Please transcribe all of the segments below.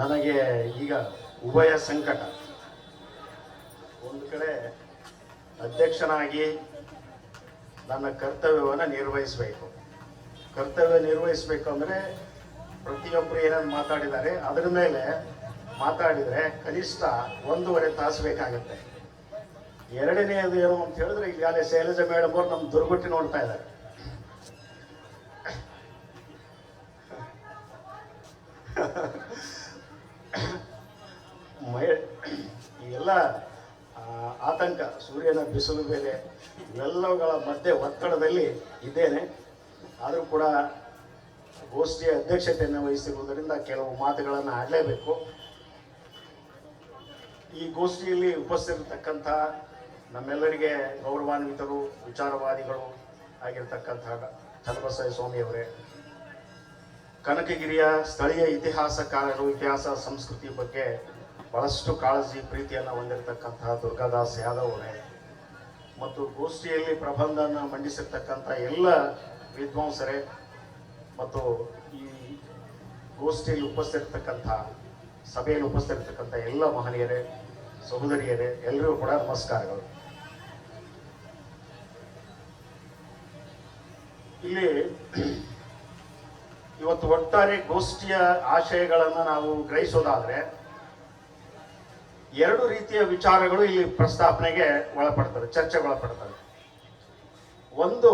ನನಗೆ ಈಗ ಉಭಯ ಸಂಕಟ. ಒಂದು ಕಡೆ ಅಧ್ಯಕ್ಷನಾಗಿ ನನ್ನ ಕರ್ತವ್ಯವನ್ನು ನಿರ್ವಹಿಸಬೇಕು. ಕರ್ತವ್ಯ ನಿರ್ವಹಿಸಬೇಕು ಅಂದರೆ ಪ್ರತಿಯೊಬ್ಬರು ಏನೇನು ಮಾತಾಡಿದ್ದಾರೆ, ಅದರ ಮೇಲೆ ಮಾತಾಡಿದರೆ ಕನಿಷ್ಠ ಒಂದೂವರೆ ತಾಸು ಬೇಕಾಗುತ್ತೆ. ಎರಡನೇದು ಏನು ಅಂತ ಹೇಳಿದ್ರೆ, ಈಗಾಗಲೇ ಶೈಲಜಾ ಮೇಡಮ್ ಅವರು ನಮ್ಮ ದುರ್ಗುಟ್ಟಿ ನೋಡ್ತಾ ಇದ್ದಾರೆ. ಬಿಸಿಲು ಬೇರೆ, ಇವೆಲ್ಲವುಗಳ ಮಧ್ಯೆ ಒತ್ತಡದಲ್ಲಿ ಇದ್ದೇನೆ. ಆದರೂ ಕೂಡ ಗೋಷ್ಠಿಯ ಅಧ್ಯಕ್ಷತೆಯನ್ನು ವಹಿಸಿರುವುದರಿಂದ ಕೆಲವು ಮಾತುಗಳನ್ನು ಆಡಲೇಬೇಕು. ಈ ಗೋಷ್ಠಿಯಲ್ಲಿ ಉಪಸ್ಥಿತಿರ್ತಕ್ಕಂಥ ನಮ್ಮೆಲ್ಲರಿಗೆ ಗೌರವಾನ್ವಿತರು, ವಿಚಾರವಾದಿಗಳು ಆಗಿರ್ತಕ್ಕಂಥ ಚಂದ್ರಸಾಯಿ ಸ್ವಾಮಿಯವರೇ ಕನಕಗಿರಿಯ ಸ್ಥಳೀಯ ಇತಿಹಾಸಕಾರರು, ಇತಿಹಾಸ ಸಂಸ್ಕೃತಿ ಬಗ್ಗೆ ಬಹಳಷ್ಟು ಕಾಳಜಿ, ಪ್ರೀತಿಯನ್ನು ಹೊಂದಿರತಕ್ಕಂತಹ ದುರ್ಗಾದಾಸ್ ಯಾದವ್ ಅವರೇ. ಮತ್ತು ಗೋಷ್ಠಿಯಲ್ಲಿ ಪ್ರಬಂಧನ ಮಂಡಿಸಿರ್ತಕ್ಕಂಥ ಎಲ್ಲ ವಿದ್ವಾಂಸರೇ ಮತ್ತು ಈ ಗೋಷ್ಠಿಯಲ್ಲಿ ಉಪಸ್ಥಿತಿರ್ತಕ್ಕಂಥ ಸಭೆಯಲ್ಲಿ ಉಪಸ್ಥಿತಿರ್ತಕ್ಕಂಥ ಎಲ್ಲ ಮಹನೀಯರೇ, ಸಹೋದರಿಯರೇ ಎಲ್ಲರಿಗೂ ಕೂಡ ನಮಸ್ಕಾರಗಳು. ಇಲ್ಲಿ ಇವತ್ತು ಒಟ್ಟಾರೆ ಗೋಷ್ಠಿಯ ಆಶಯಗಳನ್ನು ನಾವು ಗ್ರಹಿಸೋದಾದ್ರೆ ಎರಡು ರೀತಿಯ ವಿಚಾರಗಳು ಇಲ್ಲಿ ಪ್ರಸ್ತಾಪನೆಗೆ ಒಳಪಡ್ತವೆ, ಚರ್ಚೆಗೆ ಒಳಪಡ್ತವೆ. ಒಂದು,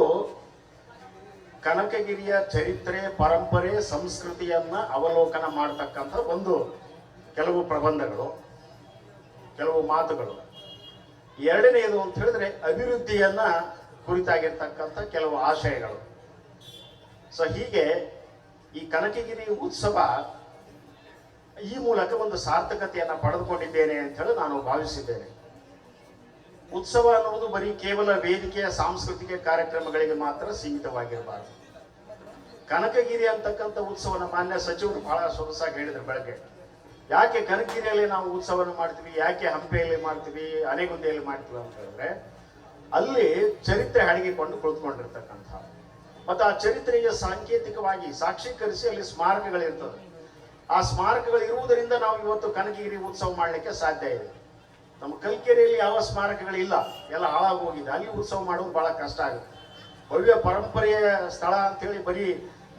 ಕನಕಗಿರಿಯ ಚರಿತ್ರೆ, ಪರಂಪರೆ, ಸಂಸ್ಕೃತಿಯನ್ನ ಅವಲೋಕನ ಮಾಡತಕ್ಕಂಥ ಒಂದು ಕೆಲವು ಪ್ರಬಂಧಗಳು, ಕೆಲವು ಮಾತುಗಳು. ಎರಡನೆಯದು ಅಂತ ಹೇಳಿದ್ರೆ ಅಭಿವೃದ್ಧಿಯನ್ನ ಕುರಿತಾಗಿರ್ತಕ್ಕಂಥ ಕೆಲವು ಆಶಯಗಳು. ಸೊ ಹೀಗೆ ಈ ಕನಕಗಿರಿ ಉತ್ಸವ ಈ ಮೂಲಕ ಒಂದು ಸಾರ್ಥಕತೆಯನ್ನು ಪಡೆದುಕೊಂಡಿದ್ದೇನೆ ಅಂತ ಹೇಳಿ ನಾನು ಭಾವಿಸಿದ್ದೇನೆ. ಉತ್ಸವ ಅನ್ನುವುದು ಬರೀ ಕೇವಲ ವೇದಿಕೆಯ ಸಾಂಸ್ಕೃತಿಕ ಕಾರ್ಯಕ್ರಮಗಳಿಗೆ ಮಾತ್ರ ಸೀಮಿತವಾಗಿರಬಾರದು. ಕನಕಗಿರಿ ಅಂತಕ್ಕಂಥ ಉತ್ಸವನ ಮಾನ್ಯ ಸಚಿವರು ಬಹಳ ಸೊಗಸಾಗಿ ಹೇಳಿದ್ರು ಬೆಳಗ್ಗೆ. ಯಾಕೆ ಕನಕಗಿರಿಯಲ್ಲಿ ನಾವು ಉತ್ಸವನ ಮಾಡ್ತೀವಿ, ಯಾಕೆ ಹಂಪೆಯಲ್ಲಿ ಮಾಡ್ತೀವಿ ಅನೆಗುಂದೆಯಲ್ಲಿ ಮಾಡ್ತೀವಿ ಅಂತ ಹೇಳಿದ್ರೆ, ಅಲ್ಲಿ ಚರಿತ್ರೆ ಹಡಗಿಕೊಂಡು ಕುಳಿತುಕೊಂಡಿರ್ತಕ್ಕಂಥ. ಮತ್ತು ಆ ಚರಿತ್ರೆಗೆ ಸಾಂಕೇತಿಕವಾಗಿ ಸಾಕ್ಷೀಕರಿಸಿ ಅಲ್ಲಿ ಸ್ಮಾರಕಗಳಿರ್ತದೆ ಆ ಸ್ಮಾರಕಗಳು ಇರುವುದರಿಂದ ನಾವು ಇವತ್ತು ಕನಕಗಿರಿ ಉತ್ಸವ ಮಾಡಲಿಕ್ಕೆ ಸಾಧ್ಯ ಇದೆ. ನಮ್ಮ ಕಲ್ಕೆರೆಯಲ್ಲಿ ಯಾವ ಸ್ಮಾರಕಗಳಿಲ್ಲ, ಎಲ್ಲ ಹಾಳಾಗಿ ಹೋಗಿದೆ ಅಲ್ಲಿ ಉತ್ಸವ ಮಾಡೋದು ಬಹಳ ಕಷ್ಟ ಆಗುತ್ತೆ. ಭವ್ಯ ಪರಂಪರೆಯ ಸ್ಥಳ ಅಂತೇಳಿ ಬರೀ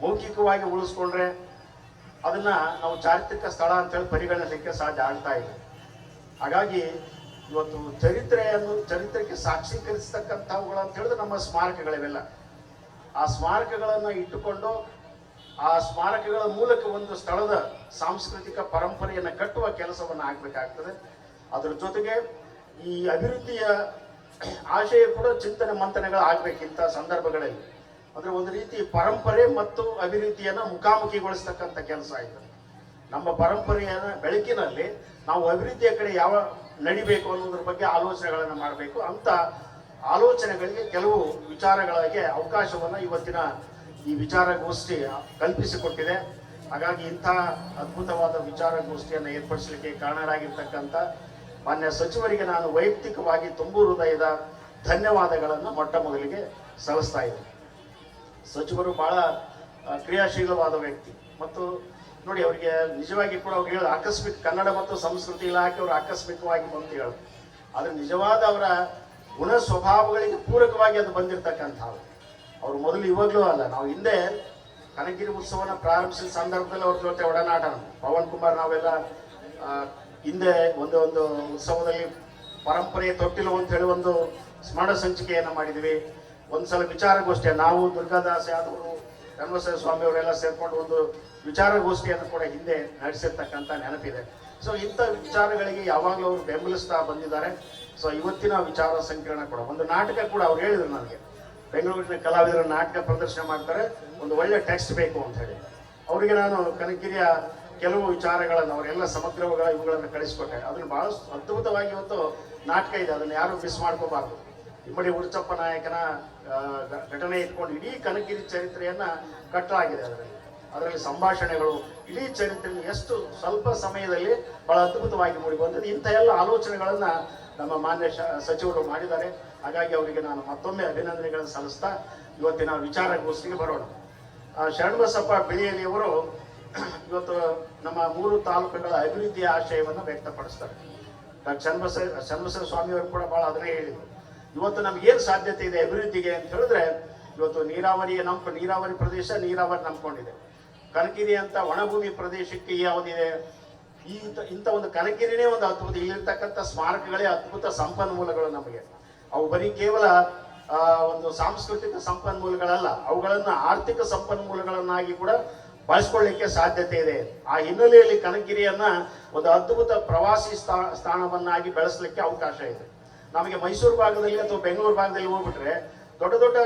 ಮೌಖಿಕವಾಗಿ ಉಳಿಸ್ಕೊಂಡ್ರೆ ಅದನ್ನ ನಾವು ಚಾರಿತ್ರಿಕ ಸ್ಥಳ ಅಂತೇಳಿ ಪರಿಗಣಿಸಲಿಕ್ಕೆ ಸಾಧ್ಯ ಆಗ್ತಾ ಇದೆ. ಹಾಗಾಗಿ ಇವತ್ತು ಚರಿತ್ರೆಯನ್ನು, ಚರಿತ್ರೆಗೆ ಸಾಕ್ಷೀಕರಿಸ್ತಕ್ಕಂಥವುಗಳು ಅಂತ ಹೇಳಿದ್ರೆ ನಮ್ಮ ಸ್ಮಾರಕಗಳಿವೆಲ್ಲ. ಆ ಸ್ಮಾರಕಗಳನ್ನು ಇಟ್ಟುಕೊಂಡು ಆ ಸ್ಮಾರಕಗಳ ಮೂಲಕ ಒಂದು ಸ್ಥಳದ ಸಾಂಸ್ಕೃತಿಕ ಪರಂಪರೆಯನ್ನು ಕಟ್ಟುವ ಕೆಲಸವನ್ನು ಆಗಬೇಕಾಗ್ತದೆ. ಅದರ ಜೊತೆಗೆ ಈ ಅಭಿವೃದ್ಧಿಯ ಆಶಯ ಕೂಡ ಚಿಂತನೆ ಮಂಥನಗಳು ಆಗ್ಬೇಕಿಂತ ಸಂದರ್ಭಗಳಲ್ಲಿ. ಅಂದ್ರೆ ಒಂದು ರೀತಿ ಪರಂಪರೆ ಮತ್ತು ಅಭಿವೃದ್ಧಿಯನ್ನು ಮುಖಾಮುಖಿಗೊಳಿಸ್ತಕ್ಕಂಥ ಕೆಲಸ ಆಯ್ತು. ನಮ್ಮ ಪರಂಪರೆಯ ಬೆಳಕಿನಲ್ಲಿ ನಾವು ಅಭಿವೃದ್ಧಿಯ ಕಡೆ ಯಾವ ನಡಿಬೇಕು ಅನ್ನೋದ್ರ ಬಗ್ಗೆ ಆಲೋಚನೆಗಳನ್ನು ಮಾಡಬೇಕು. ಅಂತ ಆಲೋಚನೆಗಳಿಗೆ ಕೆಲವು ವಿಚಾರಗಳಿಗೆ ಅವಕಾಶವನ್ನು ಇವತ್ತಿನ ಈ ವಿಚಾರಗೋಷ್ಠಿ ಕಲ್ಪಿಸಿಕೊಟ್ಟಿದೆ. ಹಾಗಾಗಿ ಇಂಥ ಅದ್ಭುತವಾದ ವಿಚಾರಗೋಷ್ಠಿಯನ್ನು ಏರ್ಪಡಿಸಲಿಕ್ಕೆ ಕಾರಣರಾಗಿರ್ತಕ್ಕಂಥ ಮಾನ್ಯ ಸಚಿವರಿಗೆ ನಾನು ವೈಯಕ್ತಿಕವಾಗಿ ತುಂಬು ಹೃದಯದ ಧನ್ಯವಾದಗಳನ್ನು ಮೊಟ್ಟ ಮೊದಲಿಗೆ ಸಲ್ಲಿಸ್ತಾ ಇದ್ದೀನಿ. ಸಚಿವರು ಬಹಳ ಕ್ರಿಯಾಶೀಲವಾದ ವ್ಯಕ್ತಿ. ಮತ್ತು ನೋಡಿ, ಅವರಿಗೆ ನಿಜವಾಗಿ ಕೂಡ ಅವ್ರು ಹೇಳಿ ಆಕಸ್ಮಿಕ ಕನ್ನಡ ಮತ್ತು ಸಂಸ್ಕೃತಿ ಇಲಾಖೆ ಅವರು ಆಕಸ್ಮಿಕವಾಗಿ ಬಂತು ಹೇಳು ಆದರೆ ನಿಜವಾದ ಅವರ ಗುಣ ಸ್ವಭಾವಗಳಿಗೆ ಪೂರಕವಾಗಿ ಅದು ಬಂದಿರತಕ್ಕಂಥವು ಅವ್ರು ಮೊದಲು ಇವಾಗಲೂ ಅಲ್ಲ, ನಾವು ಹಿಂದೆ ಕನಗಿರಿ ಉತ್ಸವನ ಪ್ರಾರಂಭಿಸಿದ ಸಂದರ್ಭದಲ್ಲಿ ಅವ್ರ ಜೊತೆ ಒಡನಾಟ. ಪವನ್ ಕುಮಾರ್ ನಾವೆಲ್ಲ ಹಿಂದೆ ಒಂದು ಒಂದು ಉತ್ಸವದಲ್ಲಿ ಪರಂಪರೆ ತೊಟ್ಟಿಲು ಅಂತ ಹೇಳಿ ಒಂದು ಸ್ಮರಣ ಸಂಚಿಕೆಯನ್ನು ಮಾಡಿದ್ವಿ. ಒಂದ್ಸಲ ವಿಚಾರಗೋಷ್ಠಿ, ನಾವು, ದುರ್ಗಾದಾಸ್ ಯಾದವರು ಕನ್ವಸರ ಸ್ವಾಮಿ ಅವರೆಲ್ಲ ಸೇರ್ಕೊಂಡು ಒಂದು ವಿಚಾರಗೋಷ್ಠಿಯನ್ನು ಕೂಡ ಹಿಂದೆ ನಡೆಸಿರ್ತಕ್ಕಂಥ ನೆನಪಿದೆ. ಸೊ ಇಂಥ ವಿಚಾರಗಳಿಗೆ ಯಾವಾಗಲೂ ಅವರು ಬೆಂಬಲಿಸ್ತಾ ಬಂದಿದ್ದಾರೆ. ಸೊ ಇವತ್ತಿನ ವಿಚಾರ ಸಂಕಿರಣ ಕೂಡ. ಒಂದು ನಾಟಕ ಕೂಡ ಅವ್ರು ಹೇಳಿದ್ರು ನನಗೆ. ಬೆಂಗಳೂರಿನ ಕಲಾವಿದರ ನಾಟಕ ಪ್ರದರ್ಶನ ಮಾಡ್ತಾರೆ. ಒಂದು ಒಳ್ಳೆ ಟೆಕ್ಸ್ಟ್ ಬೇಕು ಅಂತ ಹೇಳಿ. ಅವರಿಗೆ ನಾನು ಕನಕಿರಿಯ ಕೆಲವು ವಿಚಾರಗಳನ್ನು, ಅವರೆಲ್ಲ ಸಮಗ್ರಗಳ ಇವುಗಳನ್ನು ಕಳಿಸ್ಕೊಟ್ಟೆ. ಅದನ್ನು ಬಹಳ ಅದ್ಭುತವಾಗಿ ಇವತ್ತು ನಾಟಕ ಇದೆ. ಅದನ್ನು ಯಾರು ಮಿಸ್ ಮಾಡ್ಕೋಬಾರ್ದು. ಇಮ್ಮಡಿ ಉರ್ಚಪ್ಪ ನಾಯಕನ ಘಟನೆ ಇಟ್ಕೊಂಡು ಇಡೀ ಕನಕಿರಿ ಚರಿತ್ರೆಯನ್ನ ಕಟ್ಟಲಾಗಿದೆ ಅದರಲ್ಲಿ. ಅದರಲ್ಲಿ ಸಂಭಾಷಣೆಗಳು, ಇಡೀ ಚರಿತ್ರೆ ಎಷ್ಟು ಸ್ವಲ್ಪ ಸಮಯದಲ್ಲಿ ಬಹಳ ಅದ್ಭುತವಾಗಿ ಮೂಡಿ ಬಂದಿದೆ ಇಂಥ ಎಲ್ಲ ಆಲೋಚನೆಗಳನ್ನು ನಮ್ಮ ಮಾನ್ಯ ಸಚಿವರು ಮಾಡಿದ್ದಾರೆ. ಹಾಗಾಗಿ ಅವರಿಗೆ ನಾನು ಮತ್ತೊಮ್ಮೆ ಅಭಿನಂದನೆಗಳನ್ನು ಸಲ್ಲಿಸ್ತಾ ಇವತ್ತಿನ ವಿಚಾರಗೋಷ್ಠಿಗೆ ಬರೋಣ. ಶರಣಬಸಪ್ಪ ಬಿಳಿಯಲಿಯವರು ಇವತ್ತು ನಮ್ಮ ಮೂರು ತಾಲೂಕುಗಳ ಅಭಿವೃದ್ಧಿಯ ಆಶಯವನ್ನು ವ್ಯಕ್ತಪಡಿಸ್ತಾರೆ. ಚನ್ನಬಸ ಚನ್ನಬಸವ ಸ್ವಾಮಿಯವರು ಕೂಡ ಬಹಳ ಅದನ್ನೇ ಹೇಳಿದರು. ಇವತ್ತು ನಮ್ಗೇನು ಸಾಧ್ಯತೆ ಇದೆ ಅಭಿವೃದ್ಧಿಗೆ ಅಂತ ಹೇಳಿದ್ರೆ, ಇವತ್ತು ನೀರಾವರಿಯ ನಂಬ, ನೀರಾವರಿ ಪ್ರದೇಶ ನೀರಾವರಿ ನಂಬ್ಕೊಂಡಿದೆ. ಕನಕಿರಿ ಅಂತ ಒಣಭೂಮಿ ಪ್ರದೇಶಕ್ಕೆ ಯಾವುದಿದೆ ಈ ಇಂಥ ಒಂದು ಕನಕಿರಿನೇ ಒಂದು ಅದ್ಭುತ, ಇಲ್ಲಿರ್ತಕ್ಕಂಥ ಸ್ಮಾರಕಗಳೇ ಅದ್ಭುತ ಸಂಪನ್ಮೂಲಗಳು ನಮಗೆ. ಅವು ಬರೀ ಕೇವಲ ಒಂದು ಸಾಂಸ್ಕೃತಿಕ ಸಂಪನ್ಮೂಲಗಳಲ್ಲ, ಅವುಗಳನ್ನು ಆರ್ಥಿಕ ಸಂಪನ್ಮೂಲಗಳನ್ನಾಗಿ ಕೂಡ ಬಳಸ್ಕೊಳ್ಳಿಕ್ಕೆ ಸಾಧ್ಯತೆ ಇದೆ. ಆ ಹಿನ್ನೆಲೆಯಲ್ಲಿ ಕನಕಗಿರಿಯನ್ನ ಒಂದು ಅದ್ಭುತ ಪ್ರವಾಸಿ ಸ್ಥಾ, ಸ್ಥಾನವನ್ನಾಗಿ ಬೆಳೆಸಲಿಕ್ಕೆ ಅವಕಾಶ ಇದೆ. ನಮಗೆ ಮೈಸೂರು ಭಾಗದಲ್ಲಿ ಅಥವಾ ಬೆಂಗಳೂರು ಭಾಗದಲ್ಲಿ ಹೋಗ್ಬಿಟ್ರೆ ದೊಡ್ಡ ದೊಡ್ಡ